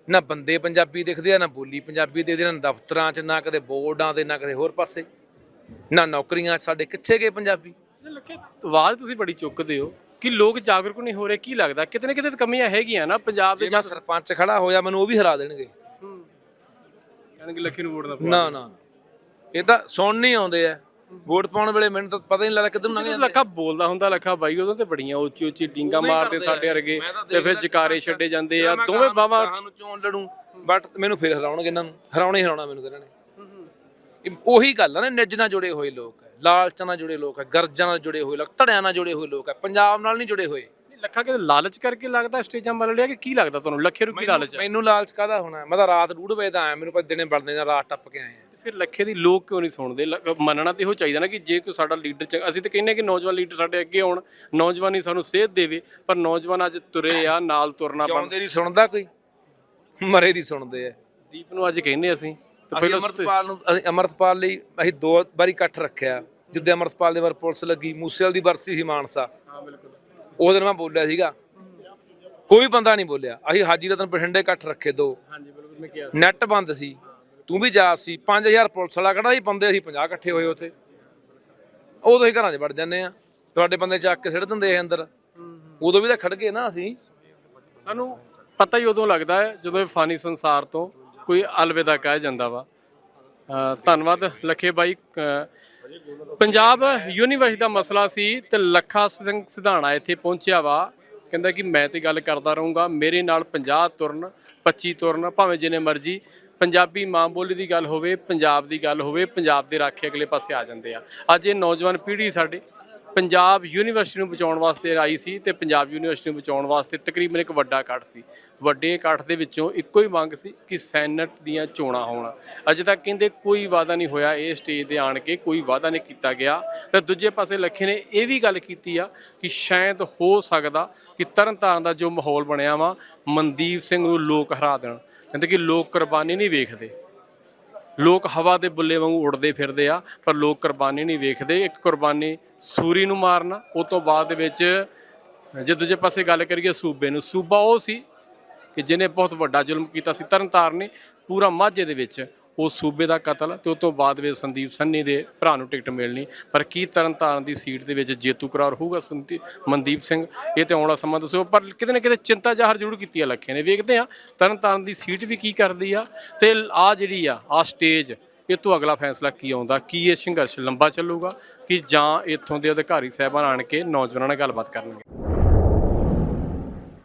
ਨਾ ਬੰਦੇ ਪੰਜਾਬੀ ਦਿਖਦੇ ਆ ਨਾ ਬੋਲੀ ਪੰਜਾਬੀ ਦੇ ਨਾ ਦਫ਼ਤਰਾਂ 'ਚ ਨਾ ਕਦੇ ਬੋਰਡਾਂ ਤੇ ਨਾ ਕਦੇ ਹੋਰ ਪਾਸੇ। ਨਾ ਨੌਕਰੀਆਂ ਸਾਡੇ ਕਿੱਥੇ ਗਏ ਪੰਜਾਬੀ? ਲੱਗੇ ਆਵਾਜ਼ ਤੁਸੀਂ ਬੜੀ ਚੁੱਕਦੇ ਹੋ ਕਿ ਲੋਕ ਜਾਗਰੂਕ ਨਹੀਂ ਹੋ ਰਹੇ ਕੀ ਲੱਗਦਾ? ਕਿਤੇ ਨਾ ਕਿਤੇ ਤਾਂ ਕਮੀਆਂ ਹੈਗੀਆਂ ਨਾ ਪੰਜਾਬ ਦੇ ਜੇ ਮੈਂ ਸਰਪੰਚ ਖੜਾ ਹੋਇਆ ਮੈਨੂੰ ਉਹ ਵੀ ਹਰਾ ਦੇਣਗੇ। ਕਹਿਣਗੇ ਲੱਖੀ ਨੂੰ ਵੋਟ ਦਾ ਨਾ ਨਾ ਨਾ। ਇਹ ਤਾਂ ਸੁਣ ਨਹੀਂ ਆਉਂਦੇ ਆ। ਵੋਟ ਪਾਉਣ ਵੇਲੇ ਮੈਨੂੰ ਤਾਂ ਪਤਾ ਹੀ ਨਹੀਂ ਲੱਗਦਾ ਕਿੱਧਰ ਨੂੰ ਲੰਘ ਜਾਂਦੇ ਲੱਖਾ ਬੋਲਦਾ ਹੁੰਦਾ ਲੱਖਾ ਬਾਈ ਉਦੋਂ ਤੇ ਬੜੀਆਂ ਉੱਚੀ ਉੱਚੀ ਡਿੰਗਾ ਮਾਰਦੇ ਸਾਡੇ ਵਰਗੇ ਤੇ ਫਿਰ ਜਕਾਰੇ ਛੱਡੇ ਜਾਂਦੇ ਆ ਦੋਵੇਂ ਬਾਵਾ ਨੂੰ ਚੋਣ ਲੜੂ ਬਟ ਮੈਨੂੰ ਫਿਰ ਹਰਾਉਣਗੇ ਇਹਨਾਂ ਨੂੰ। ਹਰਾਉਣਾ ਹਰਾਉਣਾ ਮੈਨੂੰ ਇਹਨਾਂ ਨੇ। ਉਹੀ ਗੱਲ ਆ ਨਾ ਨਿੱਜ ਨਾਲ ਜੁੜੇ ਹੋਏ ਲੋਕ ਹੈ ਲਾਲਚਾਂ ਨਾਲ ਜੁੜੇ ਲੋਕ ਹੈ ਗਰਜਾਂ ਨਾਲ ਜੁੜੇ ਹੋਏ ਲੋਕ ਧੜਿਆਂ ਨਾਲ ਜੁੜੇ ਹੋਏ ਲੋਕ ਹੈ ਪੰਜਾਬ ਨਾਲ ਨਹੀਂ ਜੁੜੇ ਹੋਏ। ਲੱਖਾ ਕਿਤੇ ਲਾਲਚ ਕਰਕੇ ਲੱਗਦਾ ਸਟੇਜਾਂ ਮਲ ਲਿਆ ਕਿ ਕੀ ਲੱਗਦਾ ਤੁਹਾਨੂੰ? ਲੱਖੇ ਕੀ ਲਾਲਚ ਮੈਨੂੰ ਲਾਲਚ ਕਾਦਾ ਹੋਣਾ? ਮੈਂ ਤਾਂ ਰਾਤ ਡੂਢ ਵਜੇ ਦਾ ਆਇਆ ਮੈਨੂੰ ਪਤਾ ਦਿਨੇ ਬੜਦੇ ਜਾਂ ਰਾਤ ਟੱਪ ਕੇ ਆਏ ਆ। ਫਿਰ ਲੱਖੇ ਦੀ ਲੋਕ ਕਿਉਂ ਨਹੀਂ ਸੁਣਦੇ? ਲ- ਮੰਨਣਾ ਤੇ ਇਹੋ ਚਾਹੀਦਾ ਨਾ ਕਿ ਜੇ ਕੋਈ ਸਾਡਾ ਲੀਡਰ ਚੰਗਾ ਅਸੀਂ ਤਾਂ ਕਹਿੰਦੇ ਹਾਂ ਕਿ ਨੌਜਵਾਨ ਲੀਡਰ ਸਾਡੇ ਅੱਗੇ ਆਉਣ ਨੌਜਵਾਨੀ ਸਾਨੂੰ ਸੇਧ ਦੇਵੇ ਪਰ ਨੌਜਵਾਨ ਅੱਜ ਤੁਰੇ ਆ ਨਾਲ ਤੁਰਨਾ ਬਣ ਚਾਹੁੰਦੇ ਨਹੀਂ ਸੁਣਦਾ ਕੋਈ? ਮਰੇ ਨਹੀਂ ਸੁਣਦੇ ਆ। ਦੀਪ ਨੂੰ ਅੱਜ ਕਹਿੰਦੇ ਅਸੀਂ ਤੇ ਅਸੀਂ ਪਹਿਲਾਂ ਅਮਰਤਪਾਲ ਨੂੰ ਅਸੀਂ ਅਮਰਤਪਾਲ ਲਈ ਅਸੀਂ ਦੋ ਵਾਰੀ ਇਕੱਠ ਰੱਖਿਆ। ਜਿੱਦੇ ਅਮਰਤਪਾਲ ਦੇ ਵਾਰ ਪੁਲਿਸ ਲੱਗੀ ਮੂਸੇਵਾਲ ਦੀ ਬਰਸੀ ਸੀ ਮਾਨਸਾ। ਹਾਂ ਬਿਲਕੁਲ। ਉਹ ਦਿਨ ਮੈਂ ਬੋਲਿਆ ਸੀਗਾ। ਕੋਈ ਬੰਦਾ ਨਹੀਂ ਬੋਲਿਆ। ਅਸੀਂ ਹਾਜੀ ਰਤਨ ਬਠਿੰਡੇ ਇਕੱਠ ਰੱਖੇ ਦੋ। ਹਾਂਜੀ ਬਿਲਕੁਲ ਮੈਂ ਕਿਹਾ ਨੈਟ ਬੰਦ ਸੀ। ਤੂੰ ਵੀ ਜਾ ਸੀ 5000 ਪੁਲਿਸ ਵਾਲਾ ਕਿਹੜਾ ਸੀ, ਬੰਦੇ ਅਸੀਂ 50 ਇਕੱਠੇ ਹੋਏ ਉੱਥੇ। ਉਦੋਂ ਹੀ ਘਰਾਂ 'ਚ ਵੜ ਜਾਂਦੇ ਆ, ਤੁਹਾਡੇ ਬੰਦੇ ਚੱਕ ਕੇ ਸਿੱਟ ਦਿੰਦੇ ਆ ਅੰਦਰ। ਉਦੋਂ ਵੀ ਤਾਂ ਖੜ ਗਏ ਨਾ ਅਸੀਂ। ਸਾਨੂੰ ਪਤਾ ਹੀ ਉਦੋਂ ਲੱਗਦਾ ਹੈ, ਜਦੋਂ ਇਹ ਫਾਨੀ ਸੰਸਾਰ ਤੋਂ ਕੋਈ ਅਲਵਿਦਾ ਕਹਿ ਜਾਂਦਾ ਵਾ। ਧੰਨਵਾਦ ਲੱਖੇ ਬਾਈ ਪੰਜਾਬ ਯੂਨੀਵਰਸਿਟੀ ਦਾ ਮਸਲਾ ਸੀ ਤੇ ਲੱਖਾ ਸਿੰਘ ਸਿਧਾਣਾ ਇੱਥੇ ਪਹੁੰਚਿਆ ਵਾ। ਕਹਿੰਦਾ ਕਿ ਮੈਂ ਤੇ ਗੱਲ ਕਰਦਾ ਰਹੂੰਗਾ, ਮੇਰੇ ਨਾਲ 50 ਤੁਰਨ 25 ਤੁਰਨ, ਭਾਵੇਂ ਜਿੰਨੇ ਮਰਜ਼ੀ। ਪੰਜਾਬੀ ਮਾਂ ਬੋਲੀ ਦੀ ਗੱਲ ਹੋਵੇ, ਪੰਜਾਬ ਦੀ ਗੱਲ ਹੋਵੇ, ਪੰਜਾਬ ਦੇ ਰਾਖੇ ਅਗਲੇ ਪਾਸੇ ਆ ਜਾਂਦੇ ਆ। ਅੱਜ ਇਹ ਨੌਜਵਾਨ ਪੀੜ੍ਹੀ ਸਾਡੇ ਪੰਜਾਬ ਯੂਨੀਵਰਸਿਟੀ ਨੂੰ ਬਚਾਉਣ ਵਾਸਤੇ ਆਈ ਸੀ ਤੇ ਪੰਜਾਬ ਯੂਨੀਵਰਸਿਟੀ ਨੂੰ ਬਚਾਉਣ ਵਾਸਤੇ ਤਕਰੀਬਨ ਇੱਕ ਵੱਡਾ ਇਕੱਠ ਸੀ। ਵੱਡੇ ਇਕੱਠ ਦੇ ਵਿੱਚੋਂ ਇੱਕੋ ਹੀ ਮੰਗ ਸੀ ਕਿ ਸੈਨੇਟ ਦੀਆਂ ਚੋਣਾਂ ਹੋਣ। ਅਜੇ ਤੱਕ ਕਹਿੰਦੇ ਕੋਈ ਵਾਅਦਾ ਨਹੀਂ ਹੋਇਆ, ਇਹ ਸਟੇਜ ਤੇ ਆਣ ਕੇ ਕੋਈ ਵਾਅਦਾ ਨਹੀਂ ਕੀਤਾ ਗਿਆ। ਤੇ ਦੂਜੇ ਪਾਸੇ ਲੱਖੇ ਨੇ ਇਹ ਵੀ ਗੱਲ ਕੀਤੀ ਆ ਕਿ ਸ਼ਾਇਦ ਹੋ ਸਕਦਾ ਕਿ ਤਰਨਤਾਰਨ ਦਾ ਜੋ ਮਾਹੌਲ ਬਣਿਆ ਵਾ, ਮਨਦੀਪ ਸਿੰਘ ਨੂੰ ਲੋਕ ਹਰਾ ਦੇਣ। ਕਹਿੰਦੇ ਕਿ ਲੋਕ ਕੁਰਬਾਨੀ ਨਹੀਂ ਵੇਖਦੇ। ਲੋਕ ਹਵਾ ਦੇ ਬੁੱਲੇ ਵਾਂਗੂ ਉੱਡਦੇ ਫਿਰਦੇ ਆ, ਪਰ ਲੋਕ ਕੁਰਬਾਨੀ ਨਹੀਂ ਵੇਖਦੇ। ਇੱਕ ਕੁਰਬਾਨੀ ਸੂਰੀ ਨੂੰ ਮਾਰਨਾ, ਉਹ ਤੋਂ ਬਾਅਦ ਦੇ ਵਿੱਚ ਜੇ ਦੂਜੇ ਪਾਸੇ ਗੱਲ ਕਰੀਏ ਸੂਬੇ ਨੂੰ, ਸੂਬਾ ਉਹ ਸੀ ਕਿ ਜਿਹਨੇ ਬਹੁਤ ਵੱਡਾ ਜ਼ੁਲਮ ਕੀਤਾ ਸੀ, ਤਰਨਤਾਰਨ ਨੇ ਪੂਰਾ ਮਾਝੇ ਦੇ ਵਿੱਚ। ਉਹ ਸੂਬੇ ਦਾ ਕਤਲ ਤੇ ਉਸ ਤੋਂ ਬਾਅਦ ਵਿੱਚ ਸੰਦੀਪ ਸੰਨੀ ਦੇ ਭਰਾ ਨੂੰ ਟਿਕਟ ਮਿਲਣੀ। ਪਰ ਕੀ ਤਰਨਤਾਰਨ ਦੀ ਸੀਟ ਦੇ ਵਿੱਚ ਜੇਤੂ ਕਰਾਰ ਹੋਊਗਾ ਸੰਦੀ- ਮਨਦੀਪ ਸਿੰਘ? ਇਹ ਤੇ ਆਉਣਾ ਸਮਾਂ ਦੱਸੋ ਪਰ ਕਿਤੇ ਨਾ ਕਿਤੇ ਚਿੰਤਾ ਜ਼ਾਹਰ ਜ਼ਰੂਰ ਕੀਤੀ ਆ ਲੱਖੇ ਨੇ। ਵੇਖਦੇ ਆ ਤਰਨਤਾਰਨ ਦੀ ਸੀਟ ਵੀ ਕੀ ਕਰਦੀ ਆ ਤੇ ਆ ਜਿਹੜੀ ਆ ਆ ਸਟੇਜ, ਇਹ ਤੋਂ ਅਗਲਾ ਫੈਸਲਾ ਕੀ ਆਉਂਦਾ? ਕੀ ਇਹ ਸੰਘਰਸ਼ ਲੰਬਾ ਚੱਲੂਗਾ? ਕਿ ਜਾਂ ਇੱਥੋਂ ਦੇ ਅਧਿਕਾਰੀ ਸਾਹਿਬਾਨ ਆਣ ਕੇ ਨੌਜਵਾਨਾਂ ਨਾਲ ਗੱਲਬਾਤ ਕਰਨਗੇ?